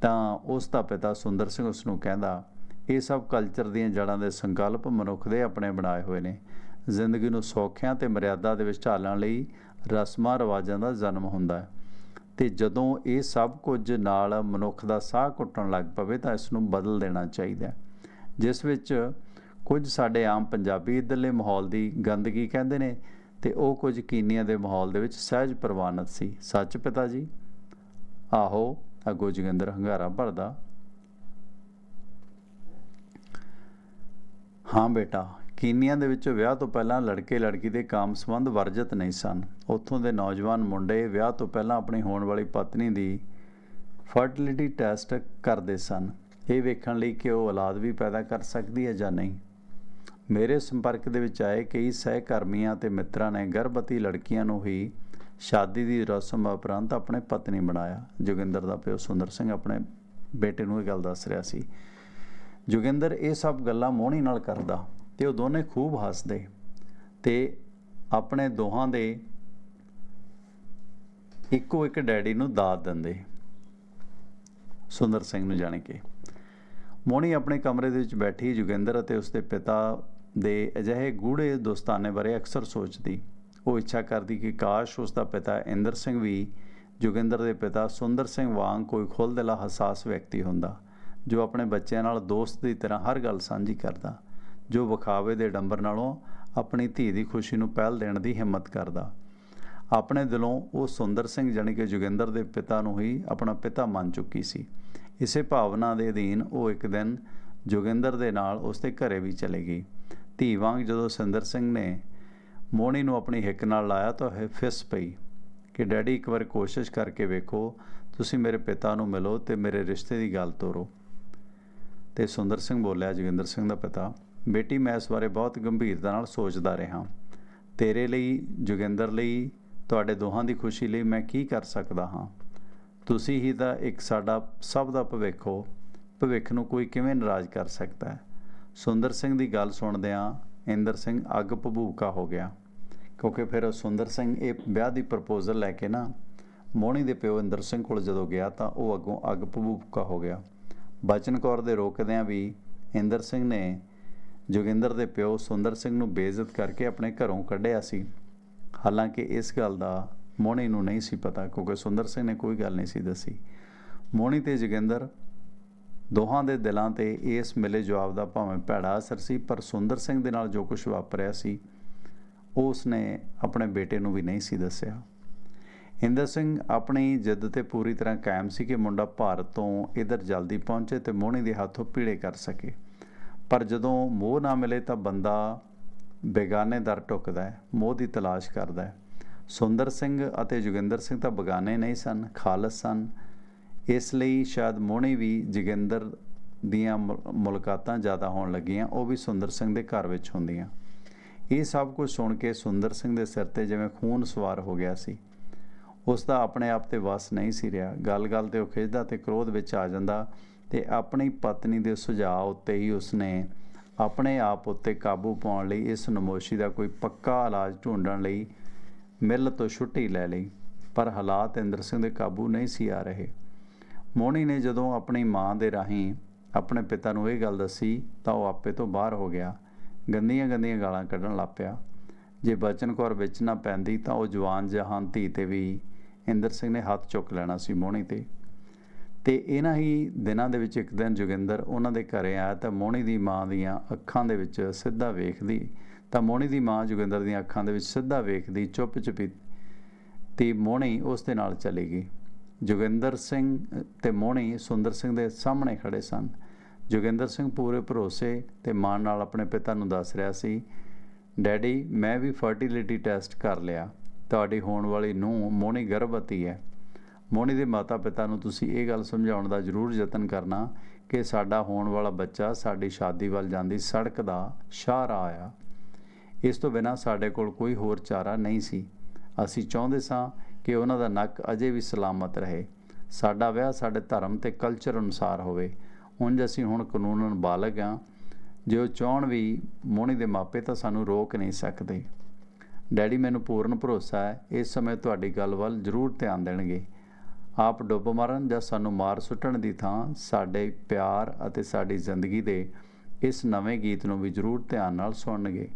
ਤਾਂ ਉਸ ਦਾ ਪਿਤਾ ਸੁੰਦਰ ਸਿੰਘ ਉਸ ਨੂੰ ਕਹਿੰਦਾ, ਇਹ ਸਭ ਕਲਚਰ ਦੀਆਂ ਜੜ੍ਹਾਂ ਦੇ ਸੰਕਲਪ ਮਨੁੱਖ ਦੇ ਆਪਣੇ ਬਣਾਏ ਹੋਏ ਨੇ। ਜ਼ਿੰਦਗੀ ਨੂੰ ਸੌਖਿਆਂ ਤੇ ਮਰਿਆਦਾ ਦੇ ਵਿੱਚ ਢਾਲਣ ਲਈ ਰਸਮਾਂ ਰਿਵਾਜਾਂ ਦਾ ਜਨਮ ਹੁੰਦਾ ਹੈ। ਤੇ ਜਦੋਂ ਇਹ ਸਭ ਕੁਝ ਨਾਲ ਮਨੁੱਖ ਦਾ ਸਾਹ ਘੁੱਟਣ ਲੱਗ ਪਵੇ ਤਾਂ ਇਸ ਨੂੰ ਬਦਲ ਦੇਣਾ ਚਾਹੀਦਾ ਜਿਸ ਵਿੱਚ ਕੁਝ ਸਾਡੇ ਆਮ ਪੰਜਾਬੀ ਇਧਰਲੇ ਮਾਹੌਲ ਦੀ ਗੰਦਗੀ ਕਹਿੰਦੇ ਨੇ ਤੇ ਉਹ ਕੁਝ ਕੀਨੀਆਂ ਦੇ ਮਾਹੌਲ ਦੇ ਵਿੱਚ ਸਹਿਜ ਪ੍ਰਵਾਨਤ ਸੀ। ਸੱਚ ਪਿਤਾ ਜੀ? ਆਹੋ, ਅਗੋ ਜੋਗਿੰਦਰ ਹੰਗਾਰਾ ਭਰਦਾ। ਹਾਂ ਬੇਟਾ, ਕੀਨੀਆਂ ਦੇ ਵਿੱਚ ਵਿਆਹ ਤੋਂ ਪਹਿਲਾਂ ਲੜਕੇ ਲੜਕੀ ਦੇ ਕਾਮ ਸੰਬੰਧ ਵਰਜਿਤ ਨਹੀਂ ਸਨ। ਉੱਥੋਂ ਦੇ ਨੌਜਵਾਨ ਮੁੰਡੇ ਵਿਆਹ ਤੋਂ ਪਹਿਲਾਂ ਆਪਣੀ ਹੋਣ ਵਾਲੀ ਪਤਨੀ ਦੀ ਫਰਟੀਲਿਟੀ ਟੈਸਟ ਕਰਦੇ ਸਨ। ਇਹ ਵੇਖਣ ਲਈ ਕਿ ਉਹ ਔਲਾਦ ਵੀ ਪੈਦਾ ਕਰ ਸਕਦੀ ਹੈ ਜਾਂ ਨਹੀਂ। ਮੇਰੇ ਸੰਪਰਕ ਦੇ ਵਿੱਚ ਆਏ ਕਈ ਸਹਿਕਰਮੀਆਂ ਤੇ ਮਿੱਤਰਾਂ ਨੇ ਗਰਭਵਤੀ ਲੜਕੀਆਂ ਨੂੰ ਹੀ ਸ਼ਾਦੀ ਦੀ ਰਸਮ ਉਪਰੰਤ ਆਪਣੇ ਪਤਨੀ ਬਣਾਇਆ। ਜੋਗਿੰਦਰ ਦਾ ਪਿਓ ਸੁੰਦਰ ਸਿੰਘ ਆਪਣੇ ਬੇਟੇ ਨੂੰ ਇਹ ਗੱਲ ਦੱਸ ਰਿਹਾ ਸੀ। ਜੋਗਿੰਦਰ, ਇਹ ਸਭ ਗੱਲਾਂ ਮੋਹਣੀ ਨਾਲ ਕਰਦਾ ਤੇ ਉਹ ਦੋਨੇ ਖੂਬ ਹੱਸਦੇ ਤੇ ਆਪਣੇ ਦੋਹਾਂ ਦੇ ਇੱਕੋ ਇੱਕ ਡੈਡੀ ਨੂੰ ਦਾਤ ਦਿੰਦੇ। ਸੁੰਦਰ ਸਿੰਘ ਨੂੰ ਜਾਣ ਕੇ ਮੋਹਣੀ ਆਪਣੇ ਕਮਰੇ ਦੇ ਵਿੱਚ ਬੈਠੀ, ਜੋਗਿੰਦਰ ਅਤੇ ਉਸਦੇ ਪਿਤਾ ਦੇ ਅਜਿਹੇ ਗੂੜੇ ਦੋਸਤਾਨੇ ਬਾਰੇ ਅਕਸਰ ਸੋਚਦੀ। ਉਹ ਇੱਛਾ ਕਰਦੀ ਕਿ ਕਾਸ਼ ਉਸ ਦਾ ਪਿਤਾ ਇੰਦਰ ਸਿੰਘ ਵੀ ਜੋਗਿੰਦਰ ਦੇ ਪਿਤਾ ਸੁੰਦਰ ਸਿੰਘ ਵਾਂਗ ਕੋਈ ਖੁੱਲ੍ਹਦਿਲਾ ਹਸਾਸ ਵਿਅਕਤੀ ਹੁੰਦਾ, ਜੋ ਆਪਣੇ ਬੱਚਿਆਂ ਨਾਲ ਦੋਸਤ ਦੀ ਤਰ੍ਹਾਂ ਹਰ ਗੱਲ ਸਾਂਝੀ ਕਰਦਾ, ਜੋ ਵਿਖਾਵੇ ਦੇ ਡੰਬਰ ਨਾਲੋਂ ਆਪਣੀ ਧੀ ਦੀ ਖੁਸ਼ੀ ਨੂੰ ਪਹਿਲ ਦੇਣ ਦੀ ਹਿੰਮਤ ਕਰਦਾ। ਆਪਣੇ ਦਿਲੋਂ ਉਹ ਸੁੰਦਰ ਸਿੰਘ ਜਾਣੀ ਕਿ ਜੋਗਿੰਦਰ ਦੇ ਪਿਤਾ ਨੂੰ ਹੀ ਆਪਣਾ ਪਿਤਾ ਮੰਨ ਚੁੱਕੀ ਸੀ। ਇਸੇ ਭਾਵਨਾ ਦੇ ਅਧੀਨ ਉਹ ਇੱਕ ਦਿਨ ਜੋਗਿੰਦਰ ਦੇ ਨਾਲ ਉਸਦੇ ਘਰੇ ਵੀ ਚਲੇ ਗਈ। ਧੀ ਵਾਂਗ ਜਦੋਂ ਸੁੰਦਰ ਸਿੰਘ ਨੇ ਮੋਹਣੀ ਨੂੰ ਆਪਣੀ ਹਿੱਕ ਨਾਲ ਲਾਇਆ ਤਾਂ ਇਹ ਫਿਸ ਪਈ ਕਿ ਡੈਡੀ ਇੱਕ ਵਾਰ ਕੋਸ਼ਿਸ਼ ਕਰਕੇ ਵੇਖੋ, ਤੁਸੀਂ ਮੇਰੇ ਪਿਤਾ ਨੂੰ ਮਿਲੋ ਤੇ ਮੇਰੇ ਰਿਸ਼ਤੇ ਦੀ ਗੱਲ ਤੋਰੋ। ਤੇ ਸੁੰਦਰ ਸਿੰਘ ਬੋਲਿਆ, ਜੋਗਿੰਦਰ ਸਿੰਘ ਦਾ ਪਿਤਾ, ਬੇਟੀ, ਮੈਂ ਇਸ ਬਾਰੇ ਬਹੁਤ ਗੰਭੀਰਤਾ ਨਾਲ ਸੋਚਦਾ ਰਿਹਾ। ਤੇਰੇ ਲਈ, ਜੋਗਿੰਦਰ ਲਈ, ਤੁਹਾਡੇ ਦੋਹਾਂ ਦੀ ਖੁਸ਼ੀ ਲਈ ਮੈਂ ਕੀ ਕਰ ਸਕਦਾ ਹਾਂ? ਤੁਸੀਂ ਹੀ ਤਾਂ ਇੱਕ ਸਾਡਾ, ਸਭ ਦਾ ਭਵਿੱਖ ਹੋ। ਭਵਿੱਖ ਨੂੰ ਕੋਈ ਕਿਵੇਂ ਨਾਰਾਜ਼ ਕਰ ਸਕਦਾ ਹੈ? ਸੁੰਦਰ ਸਿੰਘ ਦੀ ਗੱਲ ਸੁਣਦਿਆਂ ਇੰਦਰ ਸਿੰਘ ਅੱਗ ਭਬੂਕਾ ਹੋ ਗਿਆ। ਕਿਉਂਕਿ ਫਿਰ ਸੁੰਦਰ ਸਿੰਘ ਇਹ ਵਿਆਹ ਦੀ ਪ੍ਰਪੋਜ਼ਲ ਲੈ ਕੇ ਨਾ, ਮੋਹਣੀ ਦੇ ਪਿਓ ਇੰਦਰ ਸਿੰਘ ਕੋਲ ਜਦੋਂ ਗਿਆ ਤਾਂ ਉਹ ਅੱਗੋਂ ਅੱਗ ਭਬੂਕਾ ਹੋ ਗਿਆ। ਬਚਨ ਕੌਰ ਦੇ ਰੋਕਦਿਆਂ ਵੀ ਇੰਦਰ ਸਿੰਘ ਨੇ ਜੋਗਿੰਦਰ ਦੇ ਪਿਓ ਸੁੰਦਰ ਸਿੰਘ ਨੂੰ ਬੇਇੱਜ਼ਤ ਕਰਕੇ ਆਪਣੇ ਘਰੋਂ ਕੱਢਿਆ ਸੀ। ਹਾਲਾਂਕਿ ਇਸ ਗੱਲ ਦਾ ਮੋਹਣੀ ਨੂੰ ਨਹੀਂ ਸੀ ਪਤਾ, ਕਿਉਂਕਿ ਸੁੰਦਰ ਸਿੰਘ ਨੇ ਕੋਈ ਗੱਲ ਨਹੀਂ ਸੀ ਦੱਸੀ। ਮੋਹਣੀ ਤੇ ਜੋਗਿੰਦਰ ਦੋਹਾਂ ਦੇ ਦਿਲਾਂ ਤੇ ਇਸ ਮਿਲੇ ਜਵਾਬ ਦਾ ਭਾਵੇਂ ਭੈੜਾ ਅਸਰ ਸੀ, ਪਰ ਸੁੰਦਰ ਸਿੰਘ ਦੇ ਨਾਲ ਜੋ ਕੁਝ ਵਾਪਰਿਆ ਸੀ ਉਹ ਉਸਨੇ ਆਪਣੇ ਬੇਟੇ ਨੂੰ ਵੀ ਨਹੀਂ ਸੀ ਦੱਸਿਆ। ਇੰਦਰ ਸਿੰਘ ਆਪਣੀ ਜਿੱਦ ਤੇ ਪੂਰੀ ਤਰ੍ਹਾਂ ਕਾਇਮ ਸੀ ਕਿ ਮੁੰਡਾ ਭਾਰਤ ਤੋਂ ਇਧਰ ਜਲਦੀ ਪਹੁੰਚੇ ਤੇ ਮੋਹਣੀ ਦੇ ਹੱਥੋਂ ਪੀੜੇ ਕਰ ਸਕੇ। ਪਰ ਜਦੋਂ ਮੋਹ ਨਾ ਮਿਲੇ ਤਾਂ ਬੰਦਾ ਬੇਗਾਨੇ ਦਰ ਟੁੱਕਦਾ ਹੈ, ਮੋਹ ਦੀ ਤਲਾਸ਼ ਕਰਦਾ ਹੈ। ਸੁੰਦਰ ਸਿੰਘ ਅਤੇ ਜੋਗਿੰਦਰ ਸਿੰਘ ਤਾਂ ਬੇਗਾਨੇ ਨਹੀਂ ਸਨ, ਖਾਲਸ ਸਨ। ਇਸ ਲਈ ਸ਼ਾਇਦ ਮੋਹਣੀ ਵੀ ਜੋਗਿੰਦਰ ਦੀਆਂ ਮੁਲ- ਮੁਲਾਕਾਤਾਂ ਜ਼ਿਆਦਾ ਹੋਣ ਲੱਗੀਆਂ, ਉਹ ਵੀ ਸੁੰਦਰ ਸਿੰਘ ਦੇ ਘਰ ਵਿੱਚ ਹੁੰਦੀਆਂ। ਇਹ ਸਭ ਕੁਝ ਸੁਣ ਕੇ ਸੁੰਦਰ ਸਿੰਘ ਦੇ ਸਿਰ ਤੇ ਜਿਵੇਂ ਖੂਨ ਸਵਾਰ ਹੋ ਗਿਆ ਸੀ। ਉਸ ਦਾ ਆਪਣੇ ਆਪ ਤੇ ਵਸ ਨਹੀਂ ਸੀ ਰਿਹਾ। ਗੱਲ-ਗੱਲ ਤੇ ਉਹ ਖਿੱਚਦਾ ਤੇ ਕ੍ਰੋਧ ਵਿੱਚ ਆ ਜਾਂਦਾ ਤੇ ਆਪਣੀ ਪਤਨੀ ਦੇ ਸੁਝਾਅ ਉੱਤੇ ਹੀ ਉਸਨੇ ਆਪਣੇ ਆਪ ਉੱਤੇ ਕਾਬੂ ਪਾਉਣ ਲਈ ਇਸ ਨਮੋਸ਼ੀ ਦਾ ਕੋਈ ਪੱਕਾ ਇਲਾਜ ਢੂੰਡਣ ਲਈ ਮਿਲ ਤੋਂ ਛੁੱਟੀ ਲੈ ਲਈ। ਪਰ ਹਾਲਾਤ ਇੰਦਰ ਸਿੰਘ ਦੇ ਕਾਬੂ ਨਹੀਂ ਸੀ ਆ ਰਹੇ। ਮੋਹਣੀ ਨੇ ਜਦੋਂ ਆਪਣੀ ਮਾਂ ਦੇ ਰਾਹੀਂ ਆਪਣੇ ਪਿਤਾ ਨੂੰ ਇਹ ਗੱਲ ਦੱਸੀ, ਤਾਂ ਉਹ ਆਪੇ ਤੋਂ ਬਾਹਰ ਹੋ ਗਿਆ। ਗੰਦੀਆਂ ਗੰਦੀਆਂ ਗਾਲਾਂ ਕੱਢਣ ਲੱਗ ਪਿਆ। ਜੇ ਬਚਨ ਕੌਰ ਵਿੱਚ ਨਾ ਪੈਂਦੀ, ਤਾਂ ਉਹ ਜਵਾਨ ਜਹਾਨ ਧੀ ਤੇ ਵੀ ਇੰਦਰ ਸਿੰਘ ਨੇ ਹੱਥ ਚੁੱਕ ਲੈਣਾ ਸੀ ਮੋਹਣੀ ਤੇ। ਤੇ ਇਹਨਾਂ ਹੀ ਦਿਨਾਂ ਦੇ ਵਿੱਚ ਇੱਕ ਦਿਨ ਜੋਗਿੰਦਰ ਉਹਨਾਂ ਦੇ ਘਰੇ ਆਇਆ, ਤਾਂ ਮੋਹਣੀ ਦੀ ਮਾਂ ਦੀਆਂ ਅੱਖਾਂ ਦੇ ਵਿੱਚ ਸਿੱਧਾ ਵੇਖਦੀ, ਤਾਂ ਮੋਹਣੀ ਦੀ ਮਾਂ ਜੋਗਿੰਦਰ ਦੀਆਂ ਅੱਖਾਂ ਦੇ ਵਿੱਚ ਸਿੱਧਾ ਵੇਖਦੀ ਚੁੱਪ ਚੁਪੀ ਤੇ ਮੋਹਣੀ ਉਸ ਦੇ ਨਾਲ ਚਲੀ ਗਈ। ਜੋਗਿੰਦਰ ਸਿੰਘ ਤੇ ਮੋਹਣੀ ਸੁੰਦਰ ਸਿੰਘ ਦੇ ਸਾਹਮਣੇ ਖੜੇ ਸਨ। ਜੋਗਿੰਦਰ ਸਿੰਘ ਪੂਰੇ ਭਰੋਸੇ ਤੇ ਮਾਣ ਨਾਲ ਆਪਣੇ ਪਿਤਾ ਨੂੰ ਦੱਸ ਰਿਹਾ ਸੀ, ਡੈਡੀ, ਮੈਂ ਵੀ ਫਰਟੀਲਿਟੀ ਟੈਸਟ ਕਰ ਲਿਆ। ਤੁਹਾਡੀ ਹੋਣ ਵਾਲੀ ਨੂੰ ਮੋਹਣੀ ਗਰਭਵਤੀ ਹੈ। ਮੋਹਣੀ ਦੇ ਮਾਤਾ-ਪਿਤਾ ਨੂੰ ਤੁਸੀਂ ਇਹ ਗੱਲ ਸਮਝਾਉਣ ਦਾ ਜ਼ਰੂਰ ਯਤਨ ਕਰਨਾ ਕਿ ਸਾਡਾ ਹੋਣ ਵਾਲਾ ਬੱਚਾ ਸਾਡੀ ਸ਼ਾਦੀ ਵੱਲ ਜਾਂਦੀ ਸੜਕ ਦਾ ਸ਼ਾਹਰਾਹ ਆਇਆ। ਇਸ ਤੋਂ ਬਿਨਾਂ ਸਾਡੇ ਕੋਲ ਕੋਈ ਹੋਰ ਚਾਰਾ ਨਹੀਂ ਸੀ। ਅਸੀਂ ਚਾਹੁੰਦੇ ਸਾਂ ਕਿ ਉਹਨਾਂ ਦਾ ਨੱਕ ਅਜੇ ਵੀ ਸਲਾਮਤ ਰਹੇ। ਸਾਡਾ ਵਿਆਹ ਸਾਡੇ ਧਰਮ ਤੇ ਕਲਚਰ ਅਨੁਸਾਰ ਹੋਵੇ। ਉਂਝ ਅਸੀਂ ਹੁਣ ਕਾਨੂੰਨਨ ਬਾਲਗ ਹਾਂ ਜੇ ਉਹ ਚਾਹਣ ਵੀ ਮੋਹਣੀ ਦੇ ਮਾਪੇ ਤਾਂ ਸਾਨੂੰ ਰੋਕ ਨਹੀਂ ਸਕਦੇ। ਡੈਡੀ ਮੈਨੂੰ ਪੂਰਨ ਭਰੋਸਾ ਹੈ, ਇਸ ਸਮੇਂ ਤੁਹਾਡੀ ਗੱਲ ਵੱਲ ਜ਼ਰੂਰ ਧਿਆਨ ਦੇਣਗੇ। ਆਪ ਡੁੱਬ ਮਰਨ ਜਾਂ ਸਾਨੂੰ ਮਾਰ ਸੁੱਟਣ ਦੀ ਥਾਂ ਸਾਡੇ ਪਿਆਰ ਅਤੇ ਸਾਡੀ ਜ਼ਿੰਦਗੀ ਦੇ ਇਸ ਨਵੇਂ ਗੀਤ ਨੂੰ ਵੀ ਜ਼ਰੂਰ ਧਿਆਨ ਨਾਲ ਸੁਣਨਗੇ।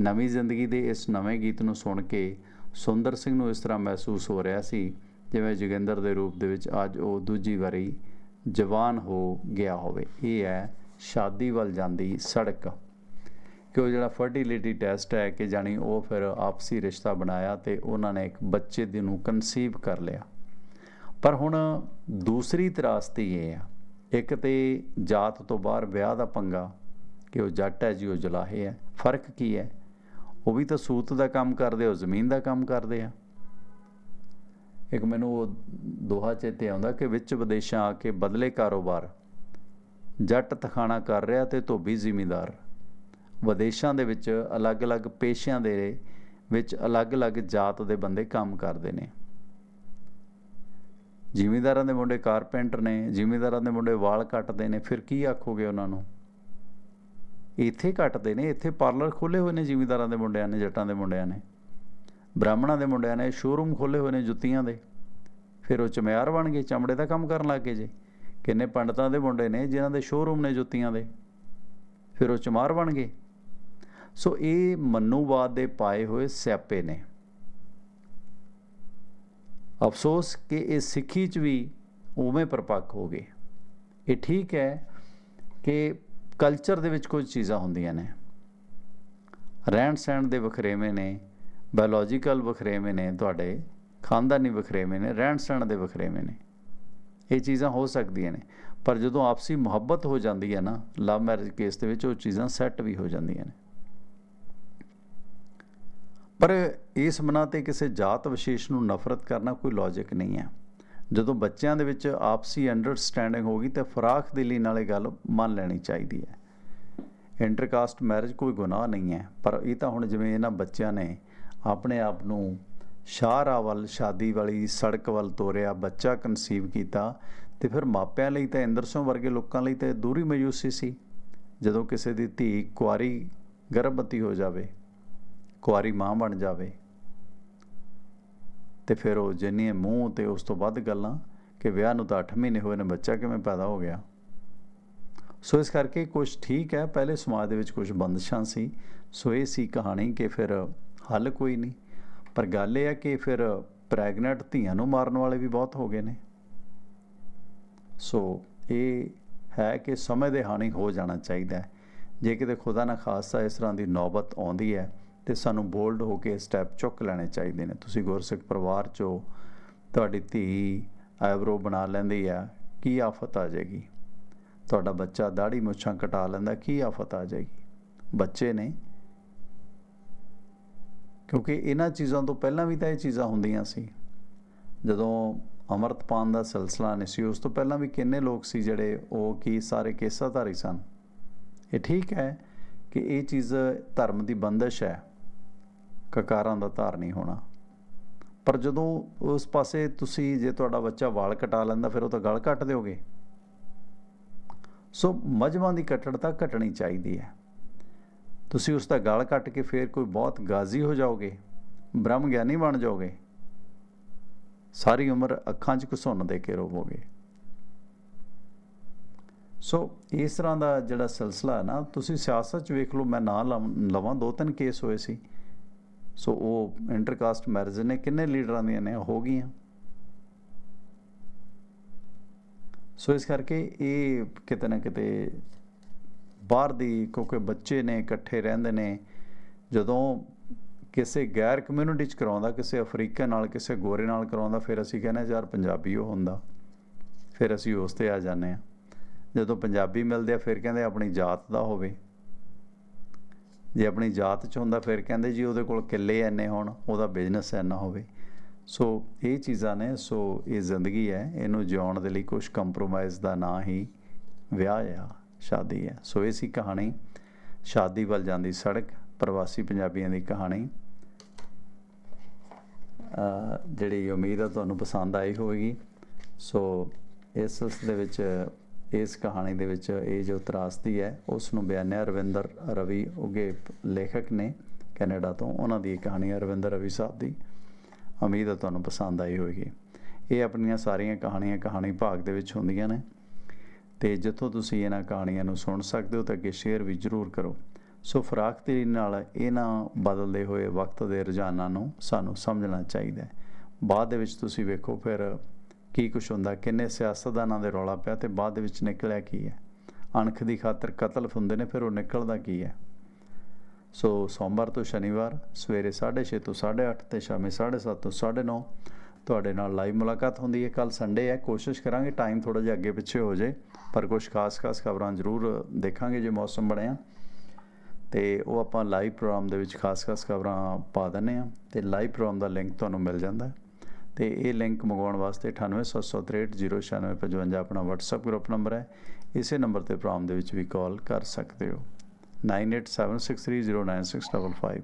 ਨਵੀਂ ਜ਼ਿੰਦਗੀ ਦੇ ਇਸ ਨਵੇਂ ਗੀਤ ਨੂੰ ਸੁਣ ਕੇ ਸੁੰਦਰ ਸਿੰਘ ਨੂੰ ਇਸ ਤਰ੍ਹਾਂ ਮਹਿਸੂਸ ਹੋ ਰਿਹਾ ਸੀ, ਜਿਵੇਂ ਜੋਗਿੰਦਰ ਦੇ ਰੂਪ ਦੇ ਵਿੱਚ ਅੱਜ ਉਹ ਦੂਜੀ ਵਾਰੀ ਜਵਾਨ ਹੋ ਗਿਆ ਹੋਵੇ। ਇਹ ਹੈ ਸ਼ਾਦੀ ਵੱਲ ਜਾਂਦੀ ਸੜਕ। ਕਿ ਉਹ ਜਿਹੜਾ ਫਰਟੀਲਿਟੀ ਟੈਸਟ ਹੈ ਕਿ ਜਾਨੀ ਉਹ ਫਿਰ ਆਪਸੀ ਰਿਸ਼ਤਾ ਬਣਾਇਆ ਤੇ ਉਹਨਾਂ ਨੇ ਇੱਕ ਬੱਚੇ ਦੀ ਨੂੰ ਕਨਸੀਵ ਕਰ ਲਿਆ। ਪਰ ਹੁਣ ਦੂਸਰੀ ਤਰਾਸਤੀ ਇਹ ਆ। ਇੱਕ ਤੇ ਜਾਤ ਤੋਂ ਬਾਹਰ ਵਿਆਹ ਦਾ ਪੰਗਾ, ਕਿ ਉਹ ਜੱਟ ਹੈ ਜੀ, ਉਹ ਜਲਾਹੇ ਹੈ। ਫ਼ਰਕ ਕੀ ਹੈ? ਉਹ ਵੀ ਤਾਂ ਸੂਤ ਦਾ ਕੰਮ ਕਰਦੇ ਉਹ ਜ਼ਮੀਨ ਦਾ ਕੰਮ ਕਰਦੇ ਆ। ਇੱਕ ਮੈਨੂੰ ਉਹ ਦੋਹਾ ਚੇਤੇ ਆਉਂਦਾ ਕਿ ਵਿੱਚ ਵਿਦੇਸ਼ਾਂ ਆ ਕੇ ਬਦਲੇ ਕਾਰੋਬਾਰ, ਜੱਟ ਤਖਾਣਾ ਕਰ ਰਿਹਾ ਤੇ ਧੋਬੀ ਜ਼ਿਮੀਂਦਾਰ। ਵਿਦੇਸ਼ਾਂ ਦੇ ਵਿੱਚ ਅਲੱਗ-ਅਲੱਗ ਪੇਸ਼ਿਆਂ ਦੇ ਵਿੱਚ ਅਲੱਗ-ਅਲੱਗ ਜਾਤ ਦੇ ਬੰਦੇ ਕੰਮ ਕਰਦੇ ਨੇ। ਜ਼ਿਮੀਂਦਾਰਾਂ ਦੇ ਮੁੰਡੇ ਕਾਰਪੈਂਟਰ ਨੇ, ਜ਼ਿਮੀਂਦਾਰਾਂ ਦੇ ਮੁੰਡੇ ਵਾਲ ਕੱਟਦੇ ਨੇ, ਫਿਰ ਕੀ ਆਖੋਗੇ ਉਹਨਾਂ ਨੂੰ? ਇੱਥੇ ਕੱਟਦੇ ਨੇ, ਇੱਥੇ ਪਾਰਲਰ ਖੋਲੇ ਹੋਏ ਨੇ ਜ਼ਿਮੀਂਦਾਰਾਂ ਦੇ ਮੁੰਡਿਆਂ ਨੇ, ਜੱਟਾਂ ਦੇ ਮੁੰਡਿਆਂ ਨੇ। ਬ੍ਰਾਹਮਣਾਂ ਦੇ ਮੁੰਡਿਆਂ ਨੇ ਸ਼ੋਰੂਮ ਖੋਲੇ ਹੋਏ ਨੇ ਜੁੱਤੀਆਂ ਦੇ। ਫਿਰ ਉਹ ਚਮਿਆਰ ਬਣ ਗਏ, ਚਮੜੇ ਦਾ ਕੰਮ ਕਰਨ ਲੱਗ ਗਏ ਜੇ। ਕਿੰਨੇ ਪੰਡਤਾਂ ਦੇ ਮੁੰਡੇ ਨੇ ਜਿਨ੍ਹਾਂ ਦੇ ਸ਼ੋਰੂਮ ਨੇ ਜੁੱਤੀਆਂ ਦੇ। ਫਿਰ ਉਹ ਚਮਾਰ ਬਣ ਗਏ। ਸੋ ਇਹ ਮਨੂਵਾਦ ਦੇ ਪਾਏ ਹੋਏ ਸਿਆਪੇ ਨੇ। ਅਫਸੋਸ ਕਿ ਇਹ ਸਿੱਖੀ 'ਚ ਵੀ ਉਵੇਂ ਪਰਪੱਕ ਹੋ ਗਏ। ਇਹ ਠੀਕ ਹੈ ਕਿ ਕਲਚਰ ਦੇ ਵਿੱਚ ਕੁਝ ਚੀਜ਼ਾਂ ਹੁੰਦੀਆਂ ਨੇ। ਰਹਿਣ ਸਹਿਣ ਦੇ ਵਖਰੇਵੇਂ ਨੇ ਬਾਇਓਲੋਜੀਕਲ ਵਖਰੇਵੇਂ ਨੇ, ਤੁਹਾਡੇ ਖਾਨਦਾਨੀ ਵਖਰੇਵੇਂ ਨੇ, ਰਹਿਣ ਸਹਿਣ ਦੇ ਵਖਰੇਵੇਂ ਨੇ। ਇਹ ਚੀਜ਼ਾਂ ਹੋ ਸਕਦੀਆਂ ਨੇ, ਪਰ ਜਦੋਂ ਆਪਸੀ ਮੁਹੱਬਤ ਹੋ ਜਾਂਦੀ ਹੈ ਨਾ ਲਵ ਮੈਰਿਜ ਕੇਸ ਦੇ ਵਿੱਚ ਉਹ ਚੀਜ਼ਾਂ ਸੈੱਟ ਵੀ ਹੋ ਜਾਂਦੀਆਂ ਨੇ। ਪਰ ਇਸ ਮਨਾ ਤੇ ਕਿਸੇ ਜਾਤ ਵਿਸ਼ੇਸ਼ ਨੂੰ ਨਫ਼ਰਤ ਕਰਨਾ ਕੋਈ ਲੌਜੀਕ ਨਹੀਂ ਹੈ। ਜਦੋਂ ਬੱਚਿਆਂ ਦੇ ਵਿੱਚ ਆਪਸੀ ਅੰਡਰਸਟੈਂਡਿੰਗ ਹੋਗੀ ਤੇ ਫਰਾਖ ਦਿਲੀ ਇਹ ਗੱਲ ਮੰਨ ਲੈਣੀ ਚਾਹੀਦੀ ਹੈ। ਇੰਟਰਕਾਸਟ ਮੈਰਿਜ ਕੋਈ ਗੁਨਾਹ ਨਹੀਂ ਹੈ, ਪਰ ਇਹ ਤਾਂ ਹੁਣ ਜਿਵੇਂ ਇਹਨਾਂ ਬੱਚਿਆਂ ਨੇ ਆਪਣੇ ਆਪ ਨੂੰ ਸ਼ਾਹਰਾ ਵੱਲ, ਸ਼ਾਦੀ ਵਾਲੀ ਸੜਕ ਵੱਲ ਤੋਰਿਆ, ਬੱਚਾ ਕਨਸੀਵ ਕੀਤਾ ਤੇ ਫਿਰ ਮਾਪਿਆਂ ਲਈ ਤਾਂ ਇੰਦਰਸੋਂ ਵਰਗੇ ਲੋਕਾਂ ਲਈ ਤਾਂ ਦੂਰੀ ਮਾਯੂਸੀ ਸੀ। ਜਦੋਂ ਕਿਸੇ ਦੀ ਧੀ ਕੁਆਰੀ ਗਰਭਵਤੀ ਹੋ ਜਾਵੇ, ਕੁਆਰੀ ਮਾਂ ਬਣ ਜਾਵੇ ਤੇ ਫਿਰ ਉਹ ਜਿੰਨੀ ਮੂੰਹ ਤੇ ਉਸ ਤੋਂ ਵੱਧ ਗੱਲਾਂ ਕਿ ਵਿਆਹ ਨੂੰ ਤਾਂ 8 ਮਹੀਨੇ ਹੋਏ ਨੇ, ਬੱਚਾ ਕਿਵੇਂ ਪੈਦਾ ਹੋ ਗਿਆ। ਸੋ ਇਸ ਕਰਕੇ ਕੁਝ ਠੀਕ ਹੈ, ਪਹਿਲੇ ਸਮਾਜ ਦੇ ਵਿੱਚ ਕੁਝ ਬੰਦਸ਼ਾਂ ਸੀ। ਸੋ ਇਹ ਸੀ ਕਹਾਣੀ ਕਿ ਫਿਰ ਹੱਲ ਕੋਈ ਨਹੀਂ। ਪਰ ਗੱਲ ਇਹ ਹੈ ਕਿ ਫਿਰ ਪ੍ਰੈਗਨੈਂਟ ਧੀਆਂ ਨੂੰ ਮਾਰਨ ਵਾਲੇ ਵੀ ਬਹੁਤ ਹੋ ਗਏ ਨੇ। ਸੋ ਇਹ ਹੈ ਕਿ ਸਮੇਂ ਦੇ ਹਾਣੀ ਹੋ ਜਾਣਾ ਚਾਹੀਦਾ ਜੇ ਕਿਤੇ ਖੁਦਾ ਨਾ ਖਾਸਾ ਇਸ ਤਰ੍ਹਾਂ ਦੀ ਨੌਬਤ ਆਉਂਦੀ ਹੈ ਤੇ ਸਾਨੂੰ ਬੋਲਡ ਹੋ ਕੇ ਸਟੈਪ ਚੁੱਕ ਲੈਣੇ ਚਾਹੀਦੇ ਨੇ। ਤੁਸੀਂ ਗੁਰਸਿੱਖ ਪਰਿਵਾਰ ਚੋਂ ਤੁਹਾਡੀ ਧੀ ਆਈਬ੍ਰੋ ਬਣਾ ਲੈਂਦੀ ਆ, ਕੀ ਆਫਤ ਆ ਜਾਏਗੀ? ਤੁਹਾਡਾ ਬੱਚਾ ਦਾੜੀ ਮੁੱਛਾਂ ਕਟਾ ਲੈਂਦਾ, ਕੀ ਆਫਤ ਆ ਜਾਏਗੀ? ਬੱਚੇ ਨੇ। ਕਿਉਂਕਿ ਇਹਨਾਂ ਚੀਜ਼ਾਂ ਤੋਂ ਪਹਿਲਾਂ ਵੀ ਤਾਂ ਇਹ ਚੀਜ਼ਾਂ ਹੁੰਦੀਆਂ ਸੀ। ਜਦੋਂ ਅਮਰਤਪਾਨ ਦਾ ਸਿਲਸਿਲਾ ਨਹੀਂ ਸੀ, ਉਸ ਤੋਂ ਪਹਿਲਾਂ ਵੀ ਕਿੰਨੇ ਲੋਕ ਸੀ ਜਿਹੜੇ ਉਹ ਕੀ ਸਾਰੇ ਕੇਸਾਧਾਰੀ ਸਨ। ਇਹ ਠੀਕ ਹੈ ਕਿ ਇਹ ਚੀਜ਼ ਧਰਮ ਦੀ ਬੰਦਸ਼ ਹੈ। ਕਕਾਰਾਂ ਦਾ ਧਾਰ ਨਹੀਂ ਹੋਣਾ। ਪਰ ਜਦੋਂ ਉਸ ਪਾਸੇ ਤੁਸੀਂ ਜੇ ਤੁਹਾਡਾ ਬੱਚਾ ਵਾਲ ਕਟਾ ਲੈਂਦਾ, ਫਿਰ ਉਹ ਤਾਂ ਗਲ ਕੱਟ ਦਿਓਗੇ। ਸੋ ਮਜਮਾਂ ਦੀ ਕੱਟੜਤਾ ਘਟਣੀ ਚਾਹੀਦੀ ਹੈ। ਤੁਸੀਂ ਉਸ ਦਾ ਗਲ ਕੱਟ ਕੇ ਫਿਰ ਕੋਈ ਬਹੁਤ ਗਾਜ਼ੀ ਹੋ ਜਾਓਗੇ ਬ੍ਰਹਮ ਗਿਆਨੀ ਬਣ ਜਾਓਗੇ। ਸਾਰੀ ਉਮਰ ਅੱਖਾਂ 'ਚ ਘੁਸੁੰਨ ਦੇ ਕੇ ਰੋਵੋਗੇ ਸੋ ਇਸ ਤਰ੍ਹਾਂ ਦਾ ਜਿਹੜਾ ਸਿਲਸਿਲਾ ਹੈ ਨਾ, ਤੁਸੀਂ ਸਿਆਸਤ 'ਚ ਵੇਖ ਲਓ, ਮੈਂ ਨਾਂ ਲਵ- ਲਵਾਂ ਦੋ ਤਿੰਨ ਕੇਸ ਹੋਏ ਸੀ। ਸੋ ਉਹ ਇੰਟਰਕਾਸਟ ਮੈਰਿਜ ਨੇ ਕਿੰਨੇ ਲੀਡਰਾਂ ਦੀਆਂ ਨੇ? ਹੋ ਗਈਆਂ। ਸੋ ਇਸ ਕਰਕੇ ਇਹ ਕਿਤੇ ਨਾ ਕਿਤੇ ਬਾਹਰ ਦੀ ਕਿਉਂਕਿ ਬੱਚੇ ਨੇ ਇਕੱਠੇ ਰਹਿੰਦੇ ਨੇ ਜਦੋਂ ਕਿਸੇ ਗੈਰ ਕਮਿਊਨਿਟੀ ਚ ਕਰਾਉਂਦਾ ਕਿਸੇ ਅਫਰੀਕਨ ਨਾਲ ਕਿਸੇ ਗੋਰੇ ਨਾਲ ਕਰਾਉਂਦਾ ਫਿਰ ਅਸੀਂ ਕਹਿੰਦੇ ਹਾਂ, ਯਾਰ ਪੰਜਾਬੀ ਉਹ ਹੁੰਦਾ। ਫਿਰ ਅਸੀਂ ਉਸ ਤੇ ਆ ਜਾਂਦੇ ਆ ਜਦੋਂ ਪੰਜਾਬੀ ਮਿਲਦੇ ਆ ਫਿਰ ਕਹਿੰਦੇ ਆਪਣੀ ਜਾਤ ਦਾ ਹੋਵੇ। ਜੇ ਆਪਣੀ ਜਾਤ ਚ ਹੁੰਦਾ, ਫਿਰ ਕਹਿੰਦੇ ਜੀ ਉਹਦੇ ਕੋਲ ਕਿੱਲੇ ਐਨੇ ਹੋਣ, ਉਹਦਾ ਬਿਜ਼ਨਸ ਐਨਾ ਹੋਵੇ। ਸੋ ਇਹ ਚੀਜ਼ਾਂ ਨੇ, ਸੋ ਇਹ ਜ਼ਿੰਦਗੀ ਹੈ, ਇਹਨੂੰ ਜਿਉਣ ਦੇ ਲਈ ਕੁਝ ਕੰਪਰੋਮਾਈਜ਼ ਦਾ ਨਾਂ ਹੀ ਵਿਆਹ ਆ, ਸ਼ਾਦੀ ਹੈ ਸੋ ਇਹ ਸੀ ਕਹਾਣੀ, ਸ਼ਾਦੀ ਵੱਲ ਜਾਂਦੀ ਸੜਕ, ਪ੍ਰਵਾਸੀ ਪੰਜਾਬੀਆਂ ਦੀ ਕਹਾਣੀ। ਜਿਹੜੀ ਉਮੀਦ ਆ, ਤੁਹਾਨੂੰ ਪਸੰਦ ਆਈ ਹੋਵੇਗੀ। ਸੋ ਇਸ ਦੇ ਵਿੱਚ ਇਸ ਕਹਾਣੀ ਦੇ ਵਿੱਚ ਇਹ ਜੋ ਤਰਾਸਦੀ ਹੈ ਉਸ ਨੂੰ ਬਿਆਨਿਆ ਰਵਿੰਦਰ ਰਵੀ ਉਗੇ ਲੇਖਕ ਨੇ ਕੈਨੇਡਾ ਤੋਂ। ਉਹਨਾਂ ਦੀ ਇਹ ਕਹਾਣੀ ਹੈ ਰਵਿੰਦਰ ਰਵੀ ਸਾਹਿਬ ਦੀ। ਉਮੀਦ ਹੈ ਤੁਹਾਨੂੰ ਪਸੰਦ ਆਈ ਹੋਵੇਗੀ। ਇਹ ਆਪਣੀਆਂ ਸਾਰੀਆਂ ਕਹਾਣੀਆਂ ਕਹਾਣੀ ਭਾਗ ਦੇ ਵਿੱਚ ਹੁੰਦੀਆਂ ਨੇ। ਤੇ ਜਿੱਥੋਂ ਤੁਸੀਂ ਇਹਨਾਂ ਕਹਾਣੀਆਂ ਨੂੰ ਸੁਣ ਸਕਦੇ ਹੋ ਤਾਂ ਅੱਗੇ ਸ਼ੇਅਰ ਵੀ ਜ਼ਰੂਰ ਕਰੋ। ਸੋ ਫਰਾਕ ਫਰਾਖਤੀ ਨਾਲ ਇਹਨਾਂ ਬਦਲਦੇ ਹੋਏ ਵਕਤ ਦੇ ਰੁਝਾਨਾਂ ਨੂੰ ਸਾਨੂੰ ਸਮਝਣਾ ਚਾਹੀਦਾ ਹੈ। ਬਾਅਦ ਦੇ ਵਿੱਚ ਤੁਸੀਂ ਵੇਖੋ ਫਿਰ ਕੀ ਕੁਛ ਹੁੰਦਾ? ਕਿੰਨੇ ਸਿਆਸਤਦਾਨਾਂ ਦੇ ਰੌਲਾ ਪਿਆ ਤੇ ਬਾਅਦ ਦੇ ਵਿੱਚ ਨਿਕਲਿਆ ਕੀ ਹੈ? ਅਣਖ ਦੀ ਖਾਤਰ ਕਤਲ ਹੁੰਦੇ ਨੇ, ਫਿਰ ਉਹ ਨਿਕਲਦਾ ਕੀ ਹੈ? ਸੋ ਸੋਮਵਾਰ ਤੋਂ ਸ਼ਨੀਵਾਰ, ਸਵੇਰੇ 6:30 ਤੋਂ 8:30 ਤੇ ਸ਼ਾਮੇ 7:30 ਤੋਂ 9:30 ਤੁਹਾਡੇ ਨਾਲ ਲਾਈਵ ਮੁਲਾਕਾਤ ਹੁੰਦੀ ਹੈ। ਕੱਲ ਸੰਡੇ ਹੈ, ਕੋਸ਼ਿਸ਼ ਕਰਾਂਗੇ ਟਾਈਮ ਥੋੜਾ ਜਿਹਾ ਅੱਗੇ ਪਿੱਛੇ ਹੋ ਜਾਏ ਪਰ ਕੁਝ ਖਾਸ-ਖਾਸ ਖਬਰਾਂ ਜ਼ਰੂਰ ਦੇਖਾਂਗੇ ਜੇ ਮੌਸਮ ਬਣਿਆ। ਤੇ ਉਹ ਆਪਾਂ ਲਾਈਵ ਪ੍ਰੋਗਰਾਮ ਦੇ ਵਿੱਚ ਖਾਸ-ਖਾਸ ਖਬਰਾਂ ਪਾ ਦਿੰਨੇ ਆ ਤੇ ਲਾਈਵ ਪ੍ਰੋਗਰਾਮ ਦਾ ਲਿੰਕ ਤੁਹਾਨੂੰ ਮਿਲ ਜਾਂਦਾ। ਤੇ ਇਹ ਲਿੰਕ ਮੰਗਵਾਉਣ ਵਾਸਤੇ 9876309655 ਆਪਣਾ WhatsApp ਗਰੁੱਪ ਨੰਬਰ ਹੈ। ਇਸੇ ਨੰਬਰ ਤੇ ਪ੍ਰੋਗਰਾਮ ਦੇ ਵਿੱਚ ਵੀ ਕਾਲ ਕਰ ਸਕਦੇ ਹੋ। 9876309655